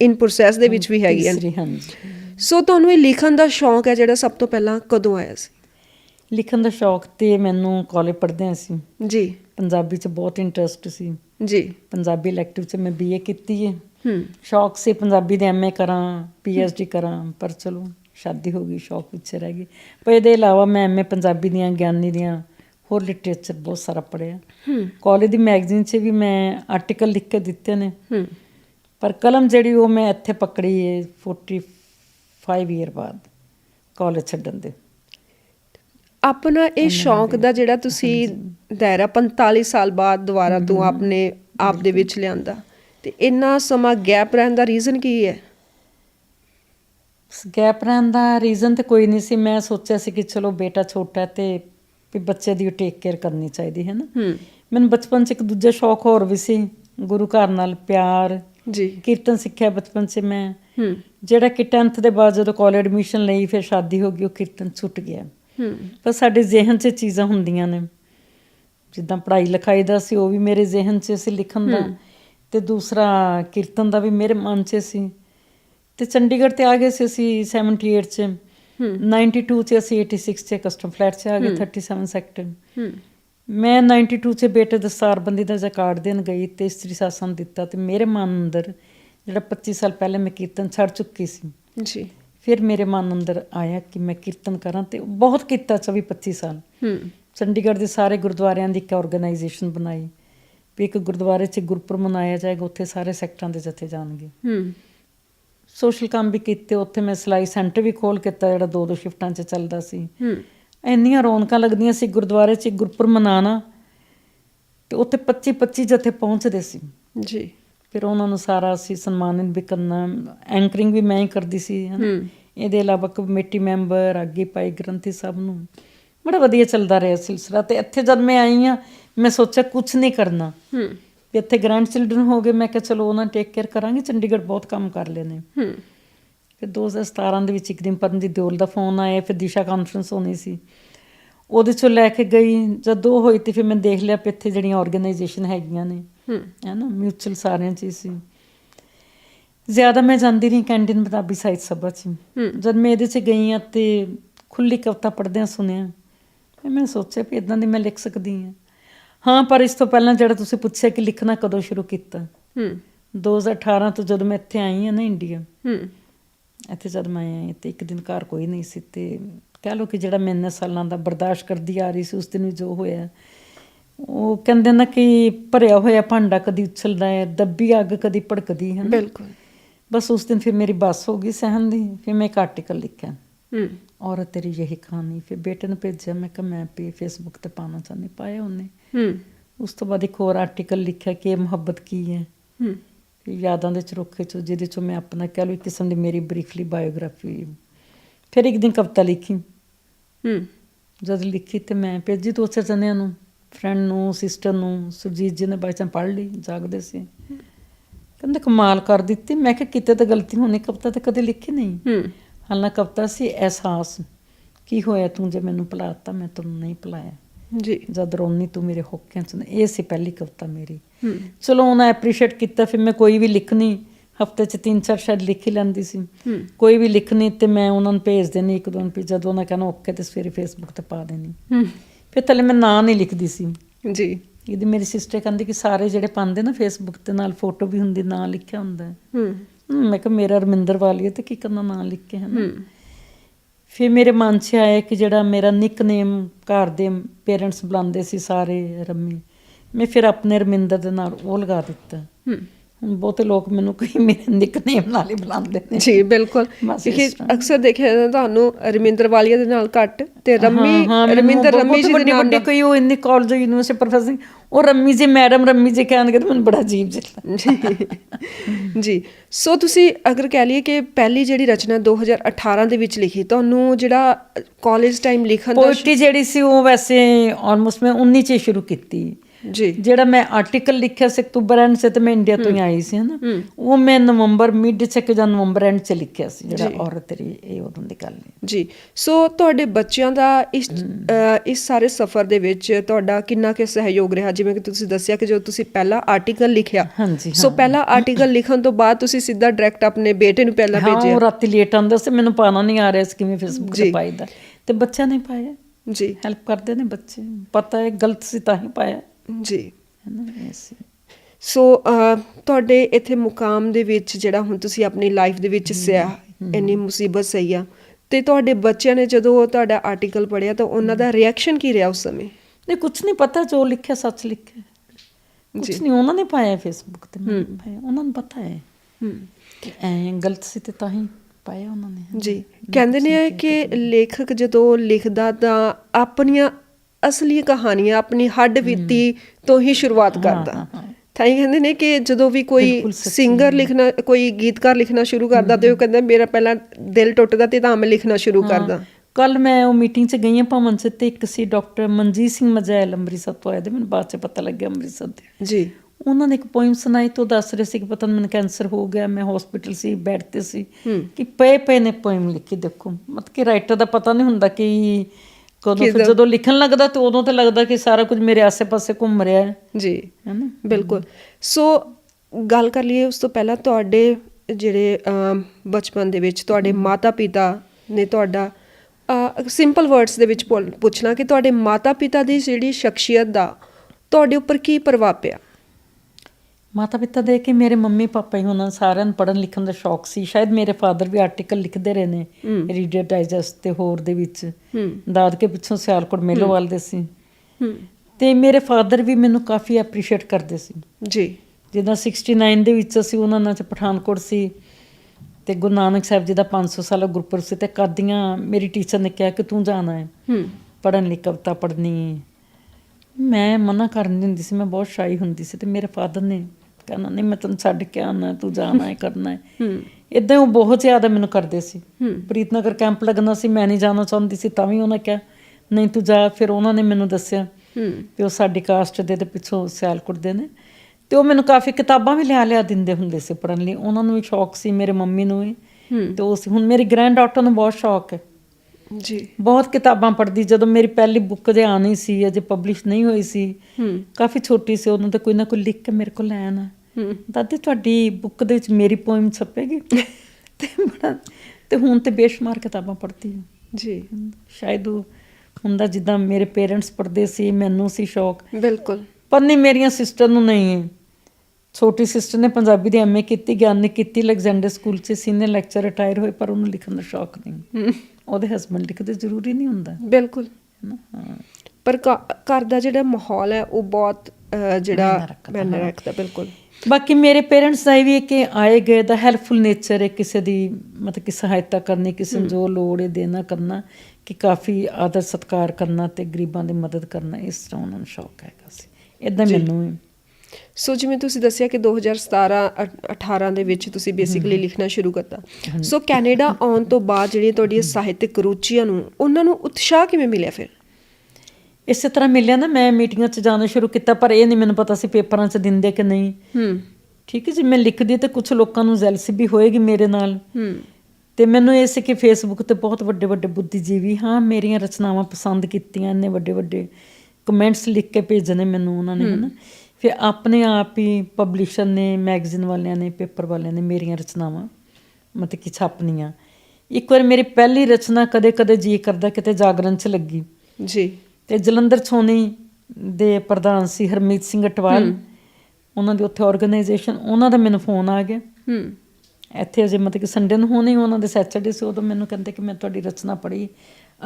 ਇਨ ਪ੍ਰੋਸੈਸ ਦੇ ਵਿੱਚ ਵੀ। ਤੀਸਰੀ ਹਾਂਜੀ ਸੋ ਤੁਹਾਨੂੰ ਇਹ ਲਿਖਣ ਦਾ ਸ਼ੌਂਕ ਹੈ ਜਿਹੜਾ ਸਭ ਤੋਂ ਪਹਿਲਾਂ ਕਦੋਂ ਆਇਆ ਸੀ? ਲਿਖਣ ਦਾ ਸ਼ੌਕ ਤੇ ਮੈਨੂੰ ਕਾਲਜ ਪੜ੍ਹਦੇ ਸੀ। ਜੀ। ਪੰਜਾਬੀ ਚ ਬਹੁਤ ਇੰਟਰਸਟ ਸੀ। ਜੀ। ਪੰਜਾਬੀ ਇਲੈਕਟਿਵ ਚ ਮੈਂ ਬੀਏ ਕੀਤੀ ਹੈ ਹੂੰ। ਸ਼ੌਕ ਸੀ ਪੰਜਾਬੀ ਦੇ ਐਮਏ ਕਰਾਂ ਪੀਐਚਡੀ ਕਰਾਂ ਪਰ ਚਲੋ ਸ਼ਾਦੀ ਹੋ ਗਈ ਸ਼ੌਕ ਪਿੱਛੇ ਰਹਿ ਗਈ ਪਰ ਇਹਦੇ ਇਲਾਵਾ ਮੈਂ ਐਮਏ ਪੰਜਾਬੀ ਦੀਆਂ ਗਿਆਨੀ ਦੀਆਂ ਹੋਰ ਲਿਟਰੇਚਰ ਬਹੁਤ ਸਾਰਾ ਪੜ੍ਹਿਆ। ਹੂੰ। ਕਾਲਜ ਦੀ ਮੈਗਜ਼ੀਨ 'ਚ ਵੀ ਮੈਂ ਆਰਟੀਕਲ ਲਿਖ ਕੇ ਦਿੱਤੇ ਨੇ। ਹੂੰ। ਪਰ ਕਲਮ ਜਿਹੜੀ ਉਹ ਮੈਂ ਇੱਥੇ ਪਕੜੀ ਹੈ 45 ਈਅਰ ਬਾਅਦ ਕਾਲਜ ਛੱਡਣ ਦੇ। ਆਪਣਾ ਇਹ ਸ਼ੌਂਕ ਦਾ। ਜਿਹੜਾ ਤੁਸੀਂ ਦਾਇਰਾ 45 ਸਾਲ ਬਾਅਦ ਦੁਬਾਰਾ ਤੋਂ ਆਪਣੇ ਆਪ ਦੇ ਵਿੱਚ ਲਿਆਂਦਾ। ਤੇ ਇੰਨਾ ਸਮਾਂ ਗੈਪ ਰਹਿਣ ਦਾ ਰੀਜ਼ਨ ਕੀ ਹੈ? ਗੈਪ ਰਹਿਣ ਦਾ ਰੀਜ਼ਨ ਤੇ ਕੋਈ ਨਹੀਂ ਸੀ। ਮੈਂ ਸੋਚਿਆ ਸੀ ਕਿ ਚਲੋ ਬੇਟਾ ਛੋਟਾ ਹੈ ਤੇ ਵੀ ਬੱਚੇ ਦੀ ਟੇਕ ਕੇਅਰ ਕਰਨੀ ਚਾਹੀਦੀ ਹੈ ਨਾ। ਮੈਨੂੰ ਬਚਪਨ 'ਚ ਇੱਕ ਦੂਜਾ ਸ਼ੌਕ ਹੋਰ ਵੀ ਸੀ ਗੁਰੂ ਘਰ ਨਾਲ ਪਿਆਰ ਜੀ। ਕੀਰਤਨ ਸਿੱਖਿਆ ਬਚਪਨ 'ਚ ਮੈਂ। ਜਿਹੜਾ ਕਿ 10th ਦੇ ਬਾਅਦ ਜਦੋਂ ਕਾਲਜ ਐਡਮਿਸ਼ਨ ਲਈ ਫਿਰ ਸ਼ਾਦੀ ਹੋ ਗਈ ਉਹ ਕੀਰਤਨ ਛੁੱਟ ਗਿਆ। ਪਰ ਸਾਡੇ ਜ਼ਿਹਨ 'ਚ ਚੀਜ਼ਾਂ ਹੁੰਦੀਆਂ ਨੇ। ਜਿੱਦਾਂ ਪੜ੍ਹਾਈ ਲਿਖਾਈ ਦਾ ਸੀ ਉਹ ਵੀ ਮੇਰੇ ਜ਼ਿਹਨ 'ਚ ਸੀ ਲਿਖਣ ਦਾ। ਤੇ ਦੂਸਰਾ ਕੀਰਤਨ ਦਾ ਵੀ ਮੇਰੇ ਮਨ 'ਚ ਸੀ। ਤੇ ਚੰਡੀਗੜ੍ਹ ਤੇ ਆ ਗਏ ਸੀ ਅਸੀਂ 78 'ਚ। 92 'ਚ ਅਸੀਂ 86 'ਚ ਕਸਟਮ ਫਲੈਟ 'ਚ ਆ ਗਏ 37 ਸੈਕਟਰ ਮੈਂ 92 'ਚ ਬੇਟੇ ਦਾ ਸਾਰਬੰਦੀ ਦਾ ਜ਼ਕਾਰਡ ਦੇਣ ਗਈ ਤੇ ਇਸਤਰੀ ਸਾਸਨ ਦਿੱਤਾ। ਤੇ ਮੇਰੇ ਮਨ ਅੰਦਰ ਜਿਹੜਾ 25 ਸਾਲ ਪਹਿਲੇ ਮੈਂ ਕੀਰਤਨ ਛੱਡ ਚੁੱਕੀ ਸੀ। ਜੀ। ਫਿਰ ਮੇਰੇ ਮਨ ਅੰਦਰ ਆਇਆ ਕਿ ਮੈਂ ਕੀਰਤਨ ਕਰਾਂ ਤੇ ਬਹੁਤ ਕੀਤਾ 24 25 ਸਾਲ। ਹੂੰ। ਚੰਡੀਗੜ੍ਹ ਦੇ ਸਾਰੇ ਗੁਰਦੁਆਰਿਆਂ ਦੀ ਇੱਕ ਆਰਗੇਨਾਈਜੇਸ਼ਨ ਬਣਾਈ ਵੀ ਇੱਕ ਗੁਰਦੁਆਰੇ 'ਚ ਗੁਰਪੁਰਬ ਮਨਾਇਆ ਜਾਏਗਾ ਉੱਥੇ ਸਾਰੇ ਸੈਕਟਰਾਂ ਦੇ ਜਥੇ ਜਾਣਗੇ। ਹੂੰ। ਸੋਸ਼ਲ ਕੰਮ ਵੀ ਕੀਤੇ ਉੱਥੇ ਮੈਂ ਸਿਲਾਈ ਸੈਂਟਰ ਵੀ ਖੋਲ ਕੀਤਾ ਜਿਹੜਾ ਦੋ ਦੋ ਸ਼ਿਫਟਾਂ 'ਚ ਚੱਲਦਾ ਸੀ। ਹੂੰ। ਇੰਨੀਆਂ ਰੌਣਕਾਂ ਲੱਗਦੀਆਂ ਸੀ ਗੁਰਦੁਆਰੇ 'ਚ ਗੁਰਪੁਰਬ ਮਨਾਣਾ ਤੇ ਉੱਥੇ 25 25 ਜਥੇ ਪਹੁੰਚਦੇ ਸੀ। ਜੀ। ਫਿਰ ਉਹਨਾਂ ਨੂੰ ਸਾਰਾ ਅਸੀਂ ਸਨਮਾਨਿਤ ਵੀ ਕਰਨਾ ਐਂਕਰਿੰਗ ਵੀ ਮੈਂ ਹੀ ਕਰਦੀ ਸੀ ਹਨਾ। ਹੂੰ। ਇਹਦੇ ਇਲਾਵਾ ਕਮੇਟੀ ਮੈਂਬਰ ਅੱਗੇ ਪਾਈ ਗ੍ਰੰਥੀ ਸਭ ਨੂੰ ਬੜਾ ਵਧੀਆ ਚੱਲਦਾ ਰਿਹਾ ਸਿਲਸਿਲਾ ਤੇ ਇੱਥੇ ਜਦ ਮੈਂ ਆਈ ਆ ਮੈਂ ਸੋਚਿਆ ਕੁਝ ਨਹੀਂ ਕਰਨਾ। ਹੂੰ। ਵੀ ਇੱਥੇ ਗ੍ਰੈਂਡ ਚਿਲਡਰਨ ਹੋ ਗਏ ਮੈਂ ਕਿਹਾ ਚਲੋ ਉਹਨਾਂ ਟੇਕ ਕੇਅਰ ਕਰਾਂਗੇ ਚੰਡੀਗੜ੍ਹ ਬਹੁਤ ਕੰਮ ਕਰ ਲਏ ਨੇ। ਹੂੰ। ਫਿਰ 2017 ਦੇ ਵਿੱਚ ਇੱਕ ਦਿਨ ਪਰਮਜੀਤ ਦਿਓਲ ਦਾ ਫੋਨ ਆਇਆ ਫਿਰ ਦਿਸ਼ਾ ਕਾਨਫਰੰਸ ਹੋਣੀ ਸੀ। ਉਹਦੇ ਚੋਂ ਲੈ ਕੇ ਗਈ ਜਦੋਂ ਹੋਈ ਤੇ ਫਿਰ ਮੈਂ ਦੇਖ ਲਿਆ ਵੀ ਇੱਥੇ ਜਿਹੜੀਆਂ ਆਰਗੇਨਾਈਜੇਸ਼ਨ ਹੈਗੀਆਂ ਨੇ ਹੂੰ। ਹੈ ਨਾ ਮਿਊਚੁਅਲ ਸਾਰਿਆਂ ਚ ਸੀ। ਜ਼ਿਆਦਾ ਮੈਂ ਜਾਂਦੀ ਨਹੀਂ ਕੈਂਟੀਨ ਪੰਜਾਬੀ ਸਾਹਿਤ ਸਭਾ ਚ। ਜਦ ਮੈਂ ਇਹਦੇ ਚ ਗਈ ਆ ਤੇ ਖੁੱਲੀ ਕਵਿਤਾ ਪੜ੍ਹਦਿਆਂ ਸੁਣਿਆ ਮੈਂ ਸੋਚਿਆ ਵੀ ਇਦਾਂ ਦੀ ਮੈਂ ਲਿਖ ਸਕਦੀ ਹਾਂ। ਹਾਂ ਪਰ ਇਸ ਤੋਂ ਪਹਿਲਾਂ ਜਿਹੜਾ ਤੁਸੀਂ ਪੁੱਛਿਆ ਕਿ ਲਿਖਣਾ ਕਦੋਂ ਸ਼ੁਰੂ ਕੀਤਾ? ਹੂੰ। 2018 ਤੋਂ ਜਦੋਂ ਮੈਂ ਇੱਥੇ ਆਈ ਹਾਂ ਨਾ ਇੰਡੀਆ। ਹੂੰ। ਇੱਥੇ ਜਦ ਮੈਂ ਆਈ ਤੇ ਇੱਕ ਦਿਨ ਘਰ ਕੋਈ ਨਹੀਂ ਸੀ ਤੇ ਕਹਿ ਲੋ ਕਿ ਜਿਹੜਾ ਮੈਂ ਇੰਨੇ ਸਾਲਾਂ ਦਾ ਬਰਦਾਸ਼ਤ ਕਰਦੀ ਆ ਰਹੀ ਸੀ ਉਸ ਦਿਨ ਵੀ ਜੋ ਹੋਇਆ ਉਹ ਕਹਿੰਦੇ ਨਾ ਕਿ ਭਰਿਆ ਹੋਇਆ ਭਾਂਡਾ ਕਦੀ ਉਛਲਦਾ ਹੈ ਦੱਬੀ ਅੱਗ ਕਦੀ ਭੜਕਦੀ ਹੈ ਨਾ। ਬਿਲਕੁਲ। ਬਸ ਉਸ ਦਿਨ ਫਿਰ ਮੇਰੀ ਬੱਸ ਹੋ ਗਈ ਸਹਿਣ ਦੀ ਫਿਰ ਮੈਂ ਇੱਕ ਆਰਟੀਕਲ ਲਿਖਿਆ। ਹੂੰ। ਔਰਤ ਤੇਰੀ ਯਹੀ ਕਹਾਣੀ ਫਿਰ ਬੇਟੇ ਨੂੰ ਭੇਜਿਆ ਮੈਂ ਕਿਹਾ ਮੈਂ ਵੀ ਫੇਸਬੁੱਕ ਤੇ ਪਾਣਾ ਚਾਹੁੰਦੀ ਪਾਇਆ ਉਹਨੇ। ਹੂੰ। ਉਸ ਤੋਂ ਬਾਅਦ ਇੱਕ ਹੋਰ ਆਰਟੀਕਲ ਲਿਖਿਆ ਕਿ ਇਹ ਮੁਹੱਬਤ ਕੀ ਹੈ। ਹੂੰ। ਫਿਰ ਯਾਦਾਂ ਦੇ ਚਰੋਖੇ ਚੋਂ ਜਿਹਦੇ ਚੋਂ ਮੈਂ ਆਪਣਾ ਕਹਿ ਲਓ ਇੱਕ ਕਿਸਮ ਦੀ ਮੇਰੀ ਬਰੀਫਲੀ ਬਾਇਓਗ੍ਰਾਫੀ ਫਿਰ ਇੱਕ ਦਿਨ ਕਵਿਤਾ ਲਿਖੀ। ਹੂੰ। ਜਦ ਲਿਖੀ ਤੇ ਮੈਂ ਭੇਜੀ ਦੋ ਚਾਰ ਜਣਿਆਂ ਨੂੰ ਫਰੈਂਡ ਨੂੰ ਸਿਸਟਰ ਨੂੰ ਸੁਰਜੀਤ ਜੀ ਨੇ ਬਾਈ ਚਾਂ ਪੜ੍ਹ ਲਈ ਜਾਗਦੇ ਸੀ। ਕਹਿੰਦੇ ਕਮਾਲ ਕਰ ਦਿੱਤੀ। ਮੈਂ ਕਿਹਾ ਕਿਤੇ ਤਾਂ ਗਲਤੀ ਹੋਣੀ ਕਵਿਤਾ ਤਾਂ ਕਦੇ ਲਿਖੀ ਨਹੀਂ। ਹੂੰ। ਹਾਲਾਂ ਕਵਿਤਾ ਸੀ ਅਹਿਸਾਸ। ਕੀ ਹੋਇਆ ਤੂੰ ਜੇ ਮੈਨੂੰ ਭੁਲਾਤਾ ਮੈਂ ਤੈਨੂੰ ਨਹੀਂ ਭੁਲਾਇਆ। ਜੀ। ਜਦ ਰੋਨੀ ਤੂੰ ਮੇਰੇ ਹੋਕਿਆਂ ਚ ਨਾ- ਇਹ ਸੀ ਪਹਿਲੀ ਕਵਿਤਾ ਮੇਰੀ। ਹੂੰ। ਚਲੋ ਉਹਨਾਂ ਐਪਰੀਸ਼ੀਏਟ ਕੀਤਾ ਫਿਰ ਮੈਂ ਕੋਈ ਵੀ ਲਿਖਣੀ ਹਫ਼ਤੇ ਚ ਤਿੰਨ ਚਾਰ ਸ਼ਾਇਦ ਲਿਖ ਹੀ ਲੈਂਦੀ ਸੀ। ਹੂੰ। ਕੋਈ ਵੀ ਲਿਖਣੀ ਤੇ ਮੈਂ ਉਹਨਾਂ ਨੂੰ ਭੇਜ ਦੇਣੀ ਇੱਕ ਦੋ ਦਿਨ ਫਿਰ ਜਦੋਂ ਉਹਨਾਂ ਕਹਿਣਾ ਓਕੇ ਤੇ ਸਵੇਰੇ ਫੇਸਬੁੱਕ ਤੇ ਪਾ ਦੇਣੀ। ਹੂੰ। ਫਿਰ ਥੱਲੇ ਮੈਂ ਨਾਂ ਨਹੀਂ ਲਿਖਦੀ ਸੀ। ਜੀ। ਇਹਦੀ ਮੇਰੀ ਸਿਸਟਰ ਕਹਿੰਦੀ ਕਿ ਸਾਰੇ ਜਿਹੜੇ ਪਾਉਂਦੇ ਨਾ ਫੇਸਬੁੱਕ ਤੇ ਨਾਲ ਫੋਟੋ ਵੀ ਹੁੰਦੀ ਨਾਂ ਲਿਖਿਆ ਹੁੰਦਾ। ਹੈ। ਹੂੰ ਮੈਂ ਕਿਹਾ ਮੇਰਾ ਰਮਿੰਦਰ ਵਾਲੀਆ ਤੇ ਕੀ ਕਰਨਾ ਨਾਂ ਲਿਖ ਕੇ ਹੈ ਨਾ। ਫਿਰ ਮੇਰੇ ਮਨ 'ਚ ਆਇਆ ਕਿ ਜਿਹੜਾ ਮੇਰਾ ਨਿਕਨੇਮ ਘਰ ਦੇ ਪੇਰੈਂਟਸ ਬੁਲਾਉਂਦੇ ਸੀ ਸਾਰੇ ਰੰਮੀ ਮੈਂ ਫਿਰ ਆਪਣੇ ਰਮਿੰਦਰ ਦੇ ਨਾਲ ਉਹ ਲਗਾ ਦਿੱਤਾ। ਹੂੰ। ਬਹੁਤੇ ਲੋਕ ਮੈਨੂੰ ਕੋਈ ਮੇਰੇ ਨਿਕਨੇਮ ਨਾਲ ਹੀ ਬੁਲਾਉਂਦੇ ਨੇ। ਜੀ ਬਿਲਕੁਲ। ਕਿਉਂਕਿ। ਅਕਸਰ ਦੇਖਿਆ ਜਾਂਦਾ ਤੁਹਾਨੂੰ ਰਮਿੰਦਰ ਵਾਲੀਆ ਦੇ ਨਾਲ ਘੱਟ ਤੇ ਰੰਮੀ ਰਮਿੰਦਰ ਰੰਮੀ ਜੀ ਦੇ ਨਾਲ ਵੱਡੇ ਕੋਈ ਉਹ ਇੰਨੇ ਕਾਲਜ ਯੂਨੀਵਰਸਿਟੀ ਪ੍ਰੋਫੈਸਰ ਉਹ ਰੰਮੀ ਜੀ ਮੈਡਮ ਰੰਮੀ ਜੀ ਕਹਿਣਗੇ ਤਾਂ ਮੈਨੂੰ ਬੜਾ ਅਜੀਬ ਜਿਹਾ ਜੀ। ਜੀ। ਸੋ ਤੁਸੀਂ ਅਗਰ ਕਹਿ ਲਈਏ ਕਿ ਪਹਿਲੀ ਜਿਹੜੀ ਰਚਨਾ 2018 ਦੇ ਵਿੱਚ ਲਿਖੀ ਤੁਹਾਨੂੰ ਜਿਹੜਾ ਕਾਲਜ ਟਾਈਮ ਲਿਖਣ ਦਾ ਪੋਇਟਰੀ ਜਿਹੜੀ ਸੀ ਉਹ ਵੈਸੇ ਆਲਮੋਸਟ ਮੈਂ 19 ਚ ਸ਼ੁਰੂ ਕੀਤੀ। ਜੀ। ਜਿਹੜਾ ਮੈਂ ਆਰਟੀਕਲ ਲਿਖਿਆ ਸੀ ਅਕਤੂਬਰ ਐਂਡ ਚ ਤੇ ਮੈਂ ਇੰਡੀਆ ਤੋਂ ਹੀ ਆਈ ਸੀ ਹਨਾ? ਹੂੰ। ਉਹ ਮੈਂ ਨਵੰਬਰ ਮਿਡ ਚ ਕਿ ਜਾਂ ਨਵੰਬਰ ਐਂਡ ਚ ਲਿਖਿਆ ਸੀ ਜਿਹੜਾ ਔਰਤ ਤੇਰੀ ਇਹ ਉਦੋਂ ਦੀ ਗੱਲ ਹੈ। ਜੀ। ਸੋ ਤੁਹਾਡੇ ਬੱਚਿਆਂ ਦਾ ਇਸ ਇਸ ਸਾਰੇ ਸਫ਼ਰ ਦੇ ਵਿੱਚ ਤੁਹਾਡਾ ਕਿੰਨਾ ਕੁ ਸਹਿਯੋਗ ਰਿਹਾ? ਜਿਵੇਂ ਕਿ ਤੁਸੀਂ ਦੱਸਿਆ ਕਿ ਜਦੋਂ ਤੁਸੀਂ ਪਹਿਲਾ ਆਰਟੀਕਲ ਲਿਖਿਆ ਹਾਂਜੀ ਸੋ ਪਹਿਲਾ ਆਰਟੀਕਲ ਲਿਖਣ ਤੋਂ ਬਾਅਦ ਤੁਸੀਂ ਸਿੱਧਾ ਡਾਇਰੈਕਟ ਆਪਣੇ ਬੇਟੇ ਨੂੰ ਪਹਿਲਾਂ ਹਾਂ ਭੇਜਿਆ? ਉਹ ਰਾਤੀ ਲੇਟ ਆਉਂਦਾ ਸੀ ਮੈਨੂੰ ਪਾਣਾ ਨਹੀਂ ਆ ਰਿਹਾ ਸੀ ਕਿਵੇਂ ਫੇਸਬੁੱਕ। ਤੇ ਪਾਈਦਾ। ਤੇ ਬੱਚਾ ਨੇ ਪਾਇਆ। ਜੀ। ਹੈਲਪ ਕਰਦੇ ਨੇ ਬੱਚੇ। ਪਤਾ ਹੈ ਗਲਤ ਸੀ ਤਾਂ ਹੀ ਪਾਇਆ। ਜੀ। ਹੈ ਨਾ ਇਹ ਸੀ ਤੁਹਾਡੇ ਇੱਥੇ ਮੁਕਾਮ ਦੇ ਵਿੱਚ ਜਿਹੜਾ ਹੁਣ ਤੁਸੀਂ ਆਪਣੀ ਲਾਈਫ ਦੇ ਵਿੱਚ ਸਿਆ ਇੰਨੀ ਮੁਸੀਬਤ ਸਹੀ ਆ। ਤੇ ਤੁਹਾਡੇ ਬੱਚਿਆਂ ਨੇ ਜਦੋਂ ਤੁਹਾਡਾ ਆਰਟੀਕਲ ਪੜਿਆ ਤਾਂ ਉਹਨਾਂ ਦਾ ਰਿਐਕਸ਼ਨ ਕੀ ਰਿਹਾ ਉਸ ਸਮੇਂ? ਨਹੀਂ ਕੁਝ ਨਹੀਂ ਪਤਾ ਜੋ ਲਿਖਿਆ ਸੱਚ ਲਿਖਿਆ। ਕੁਝ। ਨਹੀਂ ਉਹਨਾਂ ਨੇ ਪਾਇਆ ਫੇਸਬੁੱਕ ਤੇ ਮੈਂ ਉਹਨਾਂ ਨੂੰ ਪਤਾ ਹੈ। ਹੂੰ। ਐ ਗਲਤ ਸੀ ਤੇ ਤਾਂ ਹੀ ਪਾਇਆ ਉਹਨਾਂ ਨੇ ਜੀ। ਕਹਿੰਦੇ ਨੇ ਕਿ ਲੇਖਕ ਜਦੋਂ ਲਿਖਦਾ ਤਾਂ ਆਪਣੀਆਂ ਅਸਲੀ ਕਹਾਣੀਆਂ ਆਪਣੀ ਹੱਡ ਬੀਤੀ ਤੋਂ ਹੀ ਸ਼ੁਰੂਆਤ ਕਰਦਾ। ਤਾਂ ਹੀ ਕਹਿੰਦੇ ਨੇ ਕਿ ਜਦੋਂ ਵੀ ਕੋਈ ਸਿੰਗਰ ਲਿਖਣਾ ਕੋਈ ਗੀਤਕਾਰ ਲਿਖਣਾ ਸ਼ੁਰੂ ਕਰਦਾ ਤੇ ਉਹ ਕਹਿੰਦਾ ਮੇਰਾ ਪਹਿਲਾਂ ਦਿਲ ਟੁੱਟਦਾ ਤੇ ਤਾਂ ਮੈਂ ਲਿਖਣਾ ਸ਼ੁਰੂ ਕਰਦਾ। ਕੱਲ ਮੈਂ ਉਹ ਮੀਟਿੰਗ 'ਚ ਗਈ ਹਾਂ ਭਵਨ 'ਚ ਤੇ ਇੱਕ ਸੀ ਡਾਕਟਰ ਮਨਜੀਤ ਸਿੰਘ ਮਜੈਲ ਅੰਮ੍ਰਿਤਸਰ ਤੋਂ ਆਏ ਤੇ ਮੈਨੂੰ ਬਾਅਦ 'ਚ ਪਤਾ ਲੱਗਿਆ ਅੰਮ੍ਰਿਤਸਰ ਦੇ। ਜੀ। ਉਹਨਾਂ ਨੇ ਇੱਕ ਪੋਇਮ ਸੁਣਾਈ ਤੋਂ ਦੱਸ ਰਹੇ ਸੀ ਕਿ ਪਤਾ ਮੈਨੂੰ ਕੈਂਸਰ ਹੋ ਗਿਆ ਮੈਂ ਹਸਪੀਟਲ ਸੀ ਬੈੱਡ ਤੇ ਸੀ। ਕਿ ਪਏ ਪਏ ਨੇ ਪੋਇਮ ਲਿਖੀ ਦੇਖੋ। ਮਤਲਬ ਕਿ ਰਾਈਟਰ ਦਾ ਪਤਾ ਨਹੀਂ ਹੁੰਦਾ ਕਿ ਕਦੋਂ ਫਿਰ? ਜਦੋਂ ਲਿਖਣ ਲੱਗਦਾ ਤੇ ਉਦੋਂ ਤੇ ਲੱਗਦਾ ਕਿ ਸਾਰਾ ਕੁਝ ਮੇਰੇ ਆਸੇ-ਪਾਸੇ ਘੁੰਮ ਰਿਹਾ ਹੈ। ਜੀ ਹੈ ਨਾ? ਬਿਲਕੁਲ। ਸੋ ਗੱਲ ਕਰ ਲਈਏ ਉਸ ਤੋਂ ਪਹਿਲਾਂ ਤੁਹਾਡੇ ਜਿਹੜੇ ਬਚਪਨ ਦੇ ਵਿੱਚ ਤੁਹਾਡੇ ਮਾਤਾ-ਪਿਤਾ ਨੇ ਤੁਹਾਡਾ ਸਿੰਪਲ ਵਰਡਸ ਦੇ ਵਿੱਚ ਪੁੱਛਣਾ ਕਿ ਤੁਹਾਡੇ ਮਾਤਾ-ਪਿਤਾ ਦੀ ਜਿਹੜੀ ਸ਼ਖਸੀਅਤ ਦਾ ਤੁਹਾਡੇ ਉੱਪਰ ਕੀ ਪ੍ਰਭਾਵ ਪਿਆ? ਮਾਤਾ ਪਿਤਾ ਦੇ ਕੇ ਮੇਰੇ ਮੰਮੀ ਪਾਪਾ ਹੀ ਉਹਨਾਂ ਸਾਰਿਆਂ ਨੂੰ ਪੜ੍ਹਨ ਲਿਖਣ ਦਾ ਸ਼ੌਕ ਸੀ। ਸ਼ਾਇਦ ਮੇਰੇ ਫਾਦਰ ਵੀ ਆਰਟੀਕਲ ਲਿਖਦੇ ਰਹੇ ਨੇ। ਰੀਡਰ ਡਾਈਜੈਸਟ ਤੇ ਹੋਰ ਦੇ ਵਿੱਚ। ਹੂੰ। ਦਾਦਕੇ ਪਿੱਛੋਂ ਸਿਆਲਕੋਟ ਮੇਲੋਵਾਲ ਦੇ ਸੀ। ਤੇ ਮੇਰੇ ਫਾਦਰ ਵੀ ਮੈਨੂੰ ਕਾਫੀ ਐਪਰੀਸ਼ੀਏਟ ਕਰਦੇ ਸੀ। ਜੀ। ਜਿੱਦਾਂ 69 ਦੇ ਵਿੱਚ ਅਸੀਂ ਉਹਨਾਂ ਨਾਲ ਪਠਾਨਕੋਟ ਸੀ ਤੇ ਗੁਰੂ ਨਾਨਕ ਸਾਹਿਬ ਜੀ ਦਾ 500 ਸਾਲਾ ਗੁਰਪੁਰਬ ਸੀ ਤੇ ਕਾਦੀਆਂ ਮੇਰੀ ਟੀਚਰ ਨੇ ਕਿਹਾ ਕਿ ਤੂੰ ਜਾਣਾ ਹੈ। ਪੜਨ ਲਈ ਕਵਿਤਾ ਪੜ੍ਹਨੀ। ਹੈ ਮੈਂ ਮਨਾ ਕਰਨ ਦਿੰਦੀ ਸੀ ਮੈਂ ਬਹੁਤ ਸ਼ਾਈ ਹੁੰਦੀ ਸੀ ਤੇ ਮੇਰੇ ਫਾਦਰ ਨੇ ਕਹਿਣਾ ਨਹੀਂ ਮੈਂ ਤੈਨੂੰ ਛੱਡ ਕੇ ਆਉਣਾ ਤੂੰ ਜਾਣਾ ਹੈ ਕਰਨਾ ਹੈ। ਹੂੰ। ਇਦਾਂ ਉਹ ਬਹੁਤ ਜ਼ਿਆਦਾ ਮੈਨੂੰ ਕਰਦੇ ਸੀ। ਪ੍ਰੀਤਨਗਰ ਕੈਂਪ ਲੱਗਣਾ ਸੀ ਮੈਂ ਨਹੀਂ ਜਾਣਾ ਚਾਹੁੰਦੀ ਸੀ ਤਾਂ ਵੀ ਉਹਨਾਂ ਕਿਹਾ ਨਹੀਂ ਤੂੰ ਜਾ। ਫਿਰ ਉਹਨਾਂ ਨੇ ਮੈਨੂੰ ਦੱਸਿਆ ਹੂੰ। ਤੇ ਉਹ ਸਾਡੀ ਕਾਸਟ ਦੇ ਤੇ ਪਿੱਛੋਂ ਸਿਆਲਕੋਟ ਦੇ ਨੇ। ਤੇ ਉਹ ਮੈਨੂੰ ਕਾਫੀ ਕਿਤਾਬਾਂ ਵੀ ਲਿਆ ਲਿਆ ਦਿੰਦੇ ਹੁੰਦੇ ਸੀ ਪੜ੍ਹਨ ਲਈ। ਉਹਨਾਂ ਨੂੰ ਵੀ ਸ਼ੌਕ ਸੀ ਮੇਰੇ ਮੰਮੀ ਨੂੰ ਵੀ। ਹੂੰ। ਤੇ ਉਸ ਹੁਣ ਮੇਰੀ ਗ੍ਰੈਂਡ ਡਾਟਰ ਨੂੰ ਬਹੁਤ ਸ਼ੌਕ ਹੈ। ਜੀ। ਬਹੁਤ ਕਿਤਾਬਾਂ ਪੜ੍ਹਦੀ ਜਦੋਂ ਮੇਰੀ ਪਹਿਲੀ ਬੁੱਕ ਜੇ ਆਣੀ ਸੀ ਅਜੇ ਪਬਲਿਸ਼ ਨਹੀਂ ਹੋਈ ਸੀ ਹੂੰ। ਕਾਫੀ ਛੋਟੀ ਸੀ ਉਹਨੂੰ ਤੇ ਕੋਈ ਨਾ ਕੋਈ ਲਿਖ ਕੇ ਮੇਰੇ ਕੋਲ ਲੈ ਆਣਾ ਹੂੰ। ਦਾਦੀ ਤੁਹਾਡੀ ਬੁੱਕ ਦੇ ਵਿੱਚ ਮੇਰੀ ਪੋਇਮ ਛਪੇਗੀ? ਤੇ ਬੜਾ ਤੇ ਹੁਣ ਤੇ ਬੇਸ਼ੁਮਾਰ ਕਿਤਾਬਾਂ ਪੜ੍ਹਦੀ ਹਾਂ। ਜੀ। ਸ਼ਾਇਦ ਉਹ ਹੁੰਦਾ ਜਿੱਦਾਂ ਮੇਰੇ ਪੇਰੈਂਟਸ ਪੜ੍ਹਦੇ ਸੀ ਮੈਨੂੰ ਸੀ ਸ਼ੌਕ। ਬਿਲਕੁਲ। ਪਰ ਨਹੀਂ ਮੇਰੀਆਂ ਸਿਸਟਰ ਨੂੰ ਨਹੀਂ। ਹੈ ਛੋਟੀ ਸਿਸਟਰ ਨੇ ਪੰਜਾਬੀ ਦੀ ਐਮਏ ਕੀਤੀ ਗਿਆਨ ਨੇ ਕੀਤੀ ਅਲੈਗਜ਼ੈਂਡਰ ਸਕੂਲ 'ਚ ਸੀਨੀਅਰ ਲੈਕਚਰ ਰਿਟਾਇਰ ਹੋਏ ਪਰ ਉਹਨੂੰ ਲਿਖਣ ਦਾ ਸ਼ੌਕ ਨਹੀਂ। ਉਹਦੇ ਹਸਬੰਡ ਲਿਖਦੇ ਜ਼ਰੂਰੀ ਨਹੀਂ ਹੁੰਦਾ। ਬਿਲਕੁਲ। ਪਰ ਘਰ ਦਾ ਜਿਹੜਾ ਮਾਹੌਲ ਹੈ ਉਹ ਬਹੁਤ ਜਿਹੜਾ ਮਾਇਨੇ ਰੱਖਦਾ, ਬਿਲਕੁਲ। ਬਾਕੀ ਮੇਰੇ ਪੇਰੈਂਟਸ ਦਾ ਇਹ ਵੀ ਕਿ ਆਏ ਗਏ ਦਾ ਹੈਲਪਫੁਲ ਨੇਚਰ ਹੈ ਕਿਸੇ ਦੀ ਮਤਲਬ ਕਿ ਸਹਾਇਤਾ ਕਰਨੀ ਕਿਸੇ ਨੂੰ ਜੋ ਲੋੜ ਹੈ ਦੇਣਾ ਕਰਨਾ ਕਿ ਕਾਫੀ ਆਦਰ ਸਤਕਾਰ ਕਰਨਾ ਤੇ ਗਰੀਬਾਂ ਦੀ ਮਦਦ ਕਰਨਾ ਇਸ ਤਰ੍ਹਾਂ ਉਹਨਾਂ ਨੂੰ ਸ਼ੌਕ ਹੈਗਾ ਸੀ। ਇਦਾਂ। ਮੈਨੂੰ ਸੋ ਜਿਵੇਂ ਤੁਸੀਂ ਦੱਸਿਆ ਕਿ 2017 ਅ- 18 ਦੇ ਵਿੱਚ ਤੁਸੀਂ ਬੇਸਿਕਲੀ ਲਿਖਣਾ ਸ਼ੁਰੂ ਕਰਤਾ। ਸੋ ਕੈਨੇਡਾ ਆਉਣ ਤੋਂ ਬਾਅਦ ਜਿਹੜੀਆਂ ਤੁਹਾਡੀਆਂ ਸਾਹਿਤਿਕ ਰੁਚੀਆਂ ਨੂੰ ਉਹਨਾਂ ਨੂੰ ਉਤਸ਼ਾਹ ਕਿਵੇਂ ਮਿਲਿਆ ਫਿਰ? ਇਸੇ ਤਰ੍ਹਾਂ ਮਿਲਿਆ ਨਾ ਮੈਂ ਮੀਟਿੰਗਾਂ 'ਚ ਜਾਣਾ ਸ਼ੁਰੂ ਕੀਤਾ ਪਰ ਇਹ ਨਹੀਂ ਮੈਨੂੰ ਪਤਾ ਸੀ ਪੇਪਰਾਂ 'ਚ ਦਿੰਦੇ ਕਿ ਨਹੀਂ। ਹੂੰ। ਠੀਕ ਹੈ ਜੀ ਮੈਂ ਲਿਖਦੀ ਤੇ ਕੁਝ ਲੋਕਾਂ ਨੂੰ ਜੈਲਸੀ ਵੀ ਹੋਏਗੀ ਮੇਰੇ ਨਾਲ। ਹੂੰ। ਤੇ ਮੈਨੂੰ ਇਹ ਸੀ ਕਿ ਫੇਸਬੁੱਕ ਤੇ ਬਹੁਤ ਵੱਡੇ ਵੱਡੇ ਬੁੱਧੀਜੀਵੀ ਹਾਂ ਮੇਰੀਆਂ ਰਚਨਾਵਾਂ ਪਸੰਦ ਕੀਤੀਆਂ ਨੇ ਵੱਡੇ ਵੱਡੇ ਕਮੈਂਟਸ ਲਿਖ ਕੇ ਭੇਜਣੇ ਮੈਨੂੰ ਉਹਨਾਂ ਨੇ ਹਨਾ। ਫਿਰ ਆਪਣੇ ਆਪ ਹੀ ਪਬਲਿਸ਼ਰ ਨੇ ਮੈਗਜ਼ੀਨ ਵਾਲਿਆਂ ਨੇ ਪੇਪਰ ਵਾਲਿਆਂ ਨੇ ਮੇਰੀਆਂ ਰਚਨਾਵਾਂ ਮਤਲਬ ਕਿ ਛਾਪਣੀਆਂ। ਇੱਕ ਵਾਰ ਮੇਰੀ ਪਹਿਲੀ ਰਚਨਾ ਕਦੇ ਕਦੇ ਜੀ ਕਰਦਾ ਕਿਤੇ ਜਾਗਰਣ 'ਚ ਲੱਗੀ। ਜੀ। ਤੇ ਜਲੰਧਰ ਛੋਨੀ ਦੇ ਪ੍ਰਧਾਨ ਸੀ ਹਰਮੀਤ ਸਿੰਘ ਅਟਵਾਲ। ਉਹਨਾਂ ਦੀ ਉੱਥੇ ਆਰਗੇਨਾਈਜੇਸ਼ਨ ਉਹਨਾਂ ਦਾ ਮੈਨੂੰ ਫੋਨ ਆ ਗਿਆ। ਹੂੰ। ਇੱਥੇ ਅਜੇ ਮਤਲਬ ਕਿ ਸੰਡੇ ਨੂੰ ਹੋਣੀ ਉਹਨਾਂ ਦੇ ਸੈਚਰਡੇ ਸੀ ਉਦੋਂ ਮੈਨੂੰ ਕਹਿੰਦੇ ਕਿ ਮੈਂ ਤੁਹਾਡੀ ਰਚਨਾ ਪੜ੍ਹੀ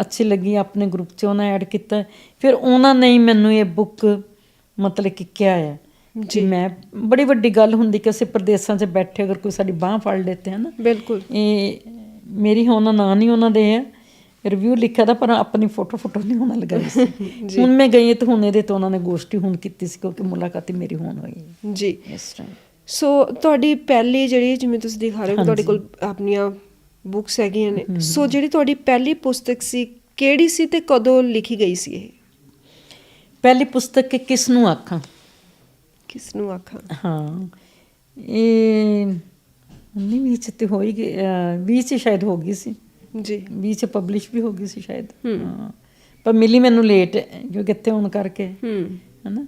ਅੱਛੀ ਲੱਗੀ ਆਪਣੇ ਗਰੁੱਪ 'ਚ ਉਹਨਾਂ ਐਡ ਕੀਤਾ। ਫਿਰ ਉਹਨਾਂ ਨੇ ਹੀ ਮੈਨੂੰ ਇਹ ਬੁੱਕ ਮਤਲਬ ਕਿ ਕਿਹਾ ਹੈ ਜੀ। ਮੈਂ ਬੜੀ ਵੱਡੀ ਗੱਲ ਹੁੰਦੀ ਕਿ ਅਸੀਂ ਪ੍ਰਦੇਸਾਂ 'ਚ ਬੈਠੇ ਅਗਰ ਕੋਈ ਸਾਡੀ ਬਾਹ ਫੜ ਲੈਤੇ ਹੈ ਨਾ ਬਿਲਕੁਲ। ਇਹ ਮੇਰੀ ਹੁਣ ਨਾਂ ਨਹੀਂ ਉਹਨਾਂ ਦੇ ਹੈ ਰਿਵਿਊ ਲਿਖਿਆ ਦਾ ਪਰ ਆਪਣੀ ਫੋਟੋ ਫੋਟੋ ਨਹੀਂ ਉਹਨਾਂ ਲਗਾਈ ਸੀ। ਹੁਣ ਮੈਂ ਗਈ ਤੇ ਹੁਣ ਇਹਦੇ ਤੋਂ ਉਹਨਾਂ ਨੇ ਗੋਸ਼ਟੀ ਹੁਣ ਕੀਤੀ ਸੀ ਕਿਉਂਕਿ ਮੁਲਾਕਾਤ ਹੀ ਮੇਰੀ ਹੁਣ ਹੋਈ ਜੀ। ਇਸ ਟਾਈਮ ਸੋ ਤੁਹਾਡੀ ਪਹਿਲੀ ਜਿਹੜੀ ਜਿਵੇਂ ਤੁਸੀਂ ਦਿਖਾ ਰਹੇ ਹੋ ਤੁਹਾਡੇ ਕੋਲ ਆਪਣੀਆਂ ਬੁੱਕਸ ਹੈਗੀਆਂ ਨੇ। ਸੋ ਜਿਹੜੀ ਤੁਹਾਡੀ ਪਹਿਲੀ ਪੁਸਤਕ ਸੀ ਕਿਹੜੀ ਸੀ ਤੇ ਕਦੋਂ ਲਿਖੀ ਗਈ ਸੀ ਇਹ? ਪਹਿਲੀ ਪੁਸਤਕ ਕਿ ਕਿਸ ਨੂੰ ਆਖਾਂ? ਕਿਸ ਨੂੰ ਆਖਾਂ? ਹਾਂ। ਇਹ 19 ਵਿੱਚ ਤੇ ਹੋਈ ਗਈ 20 ਚ ਸ਼ਾਇਦ ਹੋ ਗਈ ਸੀ। ਜੀ। 20 ਚ ਪਬਲਿਸ਼ ਵੀ ਹੋ ਗਈ ਸੀ ਸ਼ਾਇਦ। ਹੂੰ। ਪਰ ਮਿਲੀ ਮੈਨੂੰ ਲੇਟ ਕਿਉਂਕਿ ਇੱਥੇ ਹੋਣ ਕਰਕੇ। ਹੂੰ। ਹਨਾ?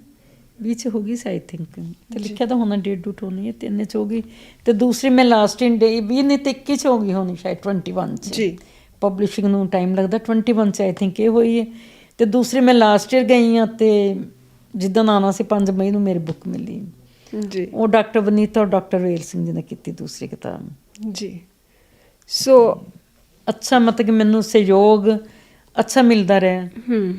ਵਿੱਚ ਹੋ ਗਈ ਸੀ ਆਈ ਥਿੰਕ ਤੇ ਲਿਖਿਆ ਤਾਂ ਹੋਣਾ ਡੇਟ ਡੂਟ ਹੋਣੀ ਹੈ ਤਿੰਨ ਚ ਹੋ ਗਈ। ਤੇ ਦੂਸਰੀ ਮੈਂ ਲਾਸਟ ਇਨ ਡੇ ਵੀ ਨਹੀਂ ਤੇ 21 ਚ ਹੋ ਗਈ ਹੋਣੀ ਸ਼ਾਇਦ 21 ਚ। ਜੀ। ਪਬਲਿਸ਼ਿੰਗ ਨੂੰ ਟਾਈਮ ਲੱਗਦਾ 21 ਚ ਆਈ ਥਿੰਕ ਇਹ ਹੋਈ ਹੈ। ਤੇ ਦੂਸਰੀ ਮੈਂ ਲਾਸਟ ਈਅਰ ਗਈ ਆ ਤੇ ਜਿੱਦਾਂ ਆਉਣਾ ਸੀ 5 ਮਈ ਨੂੰ ਮੇਰੀ ਬੁੱਕ ਮਿਲੀ। ਜੀ। ਉਹ ਡਾਕਟਰ ਵਨੀਤਾ ਔਰ ਡਾਕਟਰ ਵੇਲ ਸਿੰਘ ਜੀ ਨੇ ਕੀਤੀ ਦੂਸਰੀ ਕਿਤਾਬ। ਜੀ। ਸੋ ਅੱਛਾ ਮਤਲਬ ਕਿ ਮੈਨੂੰ ਸਹਿਯੋਗ ਅੱਛਾ ਮਿਲਦਾ ਰਿਹਾ।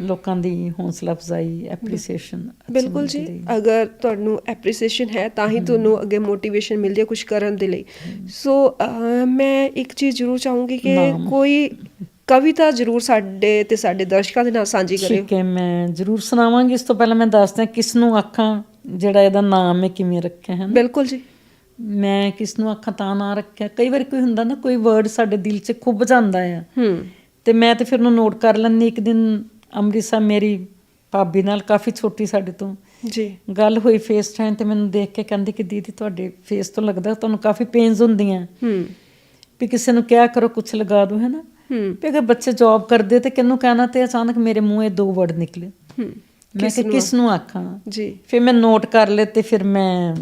ਲੋਕਾਂ ਦੀ ਹੌਸਲਾ ਅਫਜ਼ਾਈ ਐਪਰੀਸੀਏਸ਼ਨ ਬਿਲਕੁਲ ਜੀ। ਅਗਰ ਤੁਹਾਨੂੰ ਐਪਰੀਸੀਏਸ਼ਨ ਹੈ ਤਾਂ ਹੀ ਤੁਹਾਨੂੰ ਅੱਗੇ ਮੋਟੀਵੇਸ਼ਨ ਮਿਲਦੀ ਹੈ ਕੁਝ ਕਰਨ ਦੇ ਲਈ। ਸੋ ਮੈਂ ਇੱਕ ਚੀਜ਼ ਜ਼ਰੂਰ ਚਾਹੂੰਗੀ ਕਿ। ਕੋਈ ਕਵਿਤਾ ਜ਼ਰੂਰ ਸਾਡੇ ਤੇ ਸਾਡੇ ਦਰਸ਼ਕਾਂ ਦੇ ਨਾਲ ਸਾਂਝੀ ਕਰਿਓ। ਠੀਕ ਹੈ ਮੈਂ ਜ਼ਰੂਰ ਸੁਣਾਵਾਂਗੀ। ਇਸ ਤੋਂ ਪਹਿਲਾਂ ਮੈਂ ਦੱਸਦਾ ਕਿਸ ਨੂੰ ਆਖਾਂ ਜਿਹੜਾ ਇਹਦਾ ਨਾਮ ਹੈ ਕਿਵੇਂ ਰੱਖਿਆ ਹੈ ਬਿਲਕੁਲ ਜੀ। ਮੈਂ ਕਿਸ ਨੂੰ ਆਖਾਂ ਤਾਂ ਨਾ ਰੱਖਿਆ। ਕਈ ਵਾਰ ਕੋਈ ਹੁੰਦਾ ਨਾ ਕੋਈ ਵਰਡ ਸਾਡੇ ਦਿਲ 'ਚ ਖੁੱਭ ਜਾਂਦਾ ਆ। ਹੂੰ। ਤੇ ਮੈਂ ਤੇ ਫਿਰ ਉਹਨੂੰ ਨੋਟ ਕਰ ਲੈਂਦੀ ਇੱਕ ਦਿਨ ਅੰਮ੍ਰਿਤਸਰ ਮੇਰੀ ਭਾਬੀ ਨਾਲ ਕਾਫੀ ਛੋਟੀ ਸਾਡੇ ਤੋਂ ਜੀ। ਗੱਲ ਹੋਈ ਫੇਸ ਟਾਈਮ ਤੇ ਮੈਨੂੰ ਦੇਖ ਕੇ ਕਹਿੰਦੀ ਕਿ ਦੀਦੀ ਤੁਹਾਡੇ ਫੇਸ ਤੋਂ ਲੱਗਦਾ ਤੁਹਾਨੂੰ ਕਾਫੀ ਪੇਨਸ ਹੁੰਦੀਆਂ। ਹੂੰ। ਵੀ ਕਿਸੇ ਨੂੰ ਕਿਹਾ ਕਰੋ ਕੁਛ ਲਗਾ ਦੋ ਹੈ ਨਾ? ਹੂੰ। ਵੀ ਅਗਰ ਬੱਚੇ ਜੌਬ ਕਰਦੇ ਤੇ ਕਿਹਨੂੰ ਕਹਿਣਾ ਤੇ ਅਚਾਨਕ ਮੇਰੇ ਮੂੰਹ ਇਹ ਦੋ ਵਰਡ ਨਿਕਲੇ। ਹੂੰ। ਮੈਂ ਕਿ ਕਿਸ ਨੂੰ? ਆਖਾਂ? ਜੀ। ਫਿਰ ਮੈਂ ਨੋਟ ਕਰ ਲਏ ਤੇ ਫਿਰ ਮੈਂ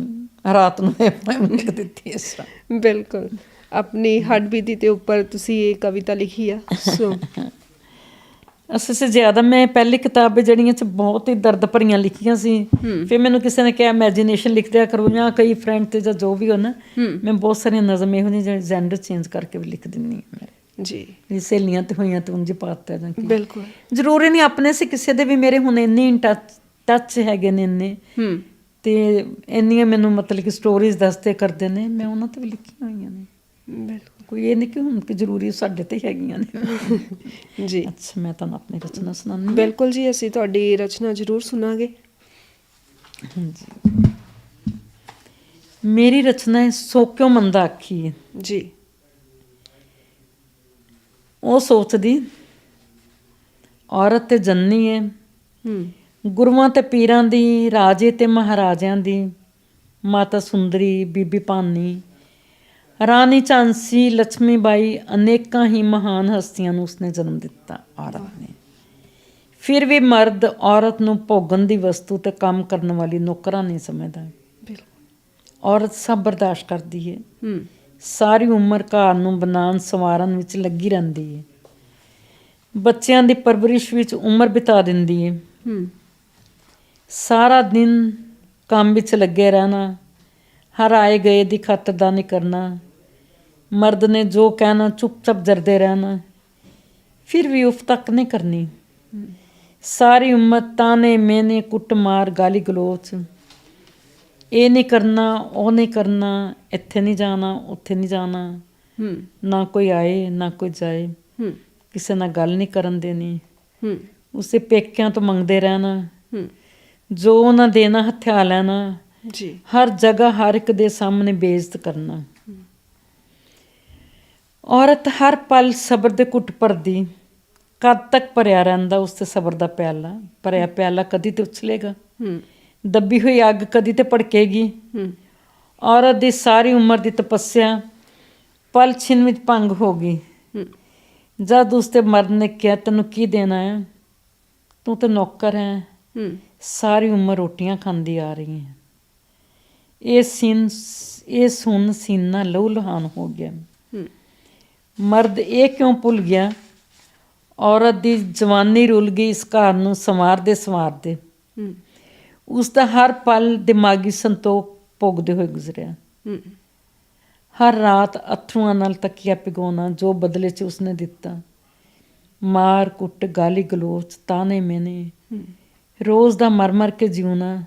ਰਾਤ ਨੂੰ ਇਹ poem ਲਿਖ ਦਿੱਤੀ ਇਸ ਤਰ੍ਹਾਂ। ਬਿਲਕੁਲ। ਆਪਣੀ ਹੱਡਬੀਤੀ ਤੇ ਉੱਪਰ ਤੁਸੀਂ ਇਹ ਕਵਿਤਾ ਲਿਖੀ ਆ। ਸੋ। ਅਸਲ 'ਚ ਜ਼ਿਆਦਾ ਮੈਂ ਪਹਿਲੀ ਕਿਤਾਬਾਂ ਜਿਹੜੀਆਂ ਚ ਬਹੁਤ ਹੀ ਦਰਦ ਭਰੀਆਂ ਲਿਖੀਆਂ ਸੀ ਫਿਰ ਮੈਨੂੰ ਕਿਸੇ ਨੇ ਕਿਹਾ ਇਮੇਜਿਨੇਸ਼ਨ ਲਿਖ ਦਿਆ ਕਰੋ ਜਾਂ ਕਈ ਫਰੈਂਡ ਤੇ ਜਾਂ ਜੋ ਵੀ ਹੋ ਨਾ ਮੈਂ ਬਹੁਤ ਸਾਰੀਆਂ ਨਜ਼ਮ ਇਹੋ ਜਿਹੜੇ ਜੈਂਡਰ ਚੇਂਜ ਕਰਕੇ ਵੀ ਲਿਖ ਦਿੰਨੀ ਹਾਂ। ਜੀ। ਵੀ ਸਹੇਲੀਆਂ ਤੇ ਹੋਈਆਂ ਤੇ ਉਂਝ ਪਾਤਾ ਜਾਂ ਕੀ। ਬਿਲਕੁਲ। ਜ਼ਰੂਰੀ ਨਹੀਂ ਆਪਣੇ ਸੇ ਕਿਸੇ ਦੇ ਵੀ ਮੇਰੇ ਹੁਣ ਇੰਨੇ ਟੱਚ ਟੱਚ ਹੈਗੇ ਨੇ ਇੰਨੇ। ਹੂੰ। ਤੇ ਇੰਨੀਆਂ ਮੈਨੂੰ ਮਤਲਬ ਕਿ ਸਟੋਰੀਜ਼ ਦੱਸਦੇ ਕਰਦੇ ਨੇ ਮੈਂ ਉਹਨਾਂ ਤੇ ਵੀ ਲਿਖੀਆਂ ਹੋਈਆਂ ਨੇ। ਬਿਲਕੁਲ। ਕੋਈ ਇਹ ਨਹੀਂ ਕਿ ਹੁਣ ਕਿ ਜ਼ਰੂਰੀ ਸਾਡੇ ਤੇ ਹੈਗੀਆਂ ਨੇ। ਜੀ। ਅੱਛਾ ਮੈਂ ਤੁਹਾਨੂੰ ਆਪਣੀ ਰਚਨਾ ਸੁਣਾਉਂਦੀ। ਬਿਲਕੁਲ ਜੀ ਅਸੀਂ ਤੁਹਾਡੀ ਰਚਨਾ ਜ਼ਰੂਰ ਸੁਣਾਂਗੇ। ਹਾਂਜੀ। ਮੇਰੀ ਰਚਨਾ ਹੈ ਸੋ ਕਿਉਂ ਮੰਦਾ ਜੀ। ਉਹ ਸੋਚਦੀ ਔਰਤ ਤੇ ਜੰਨੀ ਹੈ ਹੂੰ। ਗੁਰੂਆਂ ਤੇ ਪੀਰਾਂ ਦੀ ਰਾਜੇ ਤੇ ਮਹਾਰਾਜਿਆਂ ਦੀ ਮਾਤਾ ਸੁੰਦਰੀ ਬੀਬੀ ਭਾਨੀ ਰਾਣੀ ਝਾਂਸੀ ਲక్ష్ਮੀ ਬਾਈ ਅਨੇਕਾਂ ਹੀ ਮਹਾਨ ਹਸਤੀਆਂ ਨੂੰ ਉਸਨੇ ਜਨਮ ਦਿੱਤਾ ਔਰਤ ਨੇ। ਫਿਰ ਵੀ ਮਰਦ ਔਰਤ ਨੂੰ ਭੋਗਣ ਦੀ ਵਸਤੂ ਤੇ ਕੰਮ ਕਰਨ ਵਾਲੀ ਨੌਕਰਾਂ ਨਹੀਂ ਸਮਝਦਾ। ਬਿਲਕੁਲ। ਔਰਤ ਸਭ ਬਰਦਾਸ਼ਤ ਕਰਦੀ ਹੈ ਹੂੰ। ਸਾਰੀ ਉਮਰ ਘਰ ਨੂੰ ਬਣਾਉਣ ਸੰਵਾਰਨ ਵਿੱਚ ਲੱਗੀ ਰਹਿੰਦੀ ਹੈ ਬੱਚਿਆਂ ਦੀ ਪਰਵਰਿਸ਼ ਵਿੱਚ ਉਮਰ ਬਿਤਾ ਦਿੰਦੀ ਹੈ ਹੂੰ। ਸਾਰਾ ਦਿਨ ਕੰਮ ਵਿੱਚ ਲੱਗੇ ਰਹਿਣਾ ਹਰ ਆਏ ਗਏ ਦੀ ਖਾਤਰਦਾਰੀ ਕਰਨਾ ਮਰਦ ਨੇ ਜੋ ਕਹਿਣਾ ਚੁੱਪਚਾਪ ਜਰਦੇ ਰਹਿਣਾ ਫਿਰ ਵੀ ਉਫ ਤੱਕ ਨਹੀਂ ਕਰਨੀ। ਸਾਰੀ ਉਮਰ ਤਾਨੇ ਮੈਨੇ ਕੁੱਟਮਾਰ ਗਾਲੀ ਗਲੋਚ ਇਹ ਨਹੀਂ ਕਰਨਾ ਉਹ ਨਹੀਂ ਕਰਨਾ ਇੱਥੇ ਨਹੀਂ ਜਾਣਾ ਉੱਥੇ ਨਹੀਂ ਜਾਣਾ। ਹੂੰ। ਨਾ ਕੋਈ ਆਏ ਨਾ ਕੋਈ ਜਾਏ। ਹੂੰ। ਕਿਸੇ ਨਾਲ ਗੱਲ ਨਹੀਂ ਕਰਨ ਦੇਣੀ। ਹੂੰ। ਉਸੇ ਪੇਕਿਆਂ ਤੋਂ ਮੰਗਦੇ ਰਹਿਣਾ। ਹੂੰ। ਜੋ ਉਹਨਾਂ ਦੇਣਾ ਹਥਿਆ ਲੈਣਾ ਜੀ। ਹਰ ਜਗ੍ਹਾ ਹਰ ਇੱਕ ਦੇ ਸਾਹਮਣੇ ਬੇਇੱਜ਼ਤ ਕਰਨਾ। ਔਰਤ ਹਰ ਪਲ ਸਬਰ ਦੇ ਘੁੱਟ ਭਰਦੀ ਕਦ ਤੱਕ ਭਰਿਆ ਰਹਿੰਦਾ ਉਸ ਤੇ ਸਬਰ ਦਾ ਪਿਆਲਾ? ਭਰਿਆ ਪਿਆਲਾ ਕਦੀ ਤੇ ਉਛਲੇਗਾ। ਹੂੰ। ਦੱਬੀ ਹੋਈ ਅੱਗ ਕਦੀ ਤੇ ਭੜਕੇਗੀ। ਹੂੰ। ਔਰਤ ਦੀ ਸਾਰੀ ਉਮਰ ਦੀ ਤਪੱਸਿਆ ਪਲ ਛਿਨ ਵਿੱਚ ਭੰਗ ਹੋ ਗਈ। ਜਦ ਉਸ ਤੇ ਮਰਦ ਨੇ ਕਿਹਾ ਤੈਨੂੰ ਕੀ ਦੇਣਾ ਹੈ? ਤੂੰ ਤੇ ਨੌਕਰ ਹੈ। ਸਾਰੀ ਉਮਰ ਰੋਟੀਆਂ ਖਾਂਦੀ ਆ ਰਹੀ ਹੈ। ਇਹ ਸੀਨ ਇਹ ਸੁਣ ਸੀਨਾ ਲਹੂ ਲਹਾਨ ਹੋ ਗਿਆ। ਮਰਦ ਇਹ ਕਿਉਂ ਭੁੱਲ ਗਿਆ? ਔਰਤ ਦੀ ਜਵਾਨੀ ਰੁੱਲ ਗਈ ਇਸ ਘਰ ਨੂੰ ਸੰਵਾਰਦੇ ਸੰਵਾਰਦੇ ਹੂੰ। ਉਸ ਦਾ ਹਰ ਪਲ ਦਿਮਾਗੀ ਸੰਤੋਖ ਭੋਗਦੇ ਹੋਏ ਗੁਜ਼ਰਿਆ। ਹੂੰ। ਹਰ ਰਾਤ ਅਥਰੂਆਂ ਨਾਲ ਤਕੀਆ ਪਿਗਾਉਣਾ ਜੋ ਬਦਲੇ 'ਚ ਉਸਨੇ ਦਿੱਤਾ। ਮਾਰ ਕੁੱਟ ਗਾਲੀ ਗਲੋਚ ਤਾਨੇ ਮੈਨੇ ਹੂੰ। ਰੋਜ਼ ਦਾ ਮਰ ਮਰ ਕੇ ਜਿਉਣਾ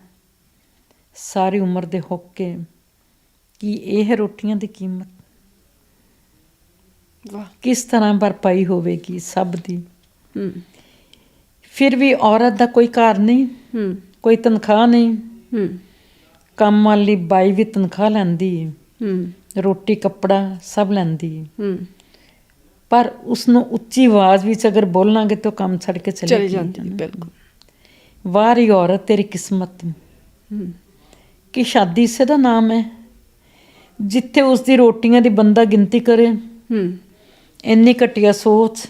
ਸਾਰੀ ਉਮਰ ਦੇ ਹੋਕੇ ਕੀ ਇਹ ਹੈ ਰੋਟੀਆਂ ਦੀ ਕੀਮਤ? ਵਾਹ। ਕਿਸ ਤਰ੍ਹਾਂ ਭਰਪਾਈ ਹੋਵੇਗੀ ਸਭ ਦੀ? ਹੂੰ। ਫਿਰ ਵੀ ਔਰਤ ਦਾ ਕੋਈ ਘਰ ਨਹੀਂ? ਹੂੰ। ਕੋਈ ਤਨਖਾਹ ਨਹੀਂ। ਹੂੰ। ਕੰਮ ਵਾਲੀ ਬਾਈ ਵੀ ਤਨਖਾਹ ਲੈਂਦੀ। ਹੈ। ਹੂੰ ਰੋਟੀ ਕੱਪੜਾ ਸਭ ਲੈਂਦੀ। ਹੈ। ਹੂੰ ਪਰ ਉਸ ਨੂੰ ਉੱਚੀ ਆਵਾਜ਼ ਵਿੱਚ ਅਗਰ ਬੋਲਾਂਗੇ ਤਾਂ ਕੰਮ ਛੱਡ ਕੇ ਚਲੇ ਜਾਂਦੀ ਬਿਲਕੁਲ। ਵਾਰੀ ਔਰਤ ਤੇਰੀ ਕਿਸਮਤ। ਹੂੰ। ਕਿ ਸ਼ਾਦੀ ਇਸੇ ਦਾ ਨਾਮ ਹੈ। ਜਿੱਥੇ ਉਸ ਦੀ ਰੋਟੀਆਂ ਦੀ ਬੰਦਾ ਗਿਣਤੀ ਕਰੇ। ਹੂੰ। ਇੰਨੀ ਘਟੀਆ ਸੋਚ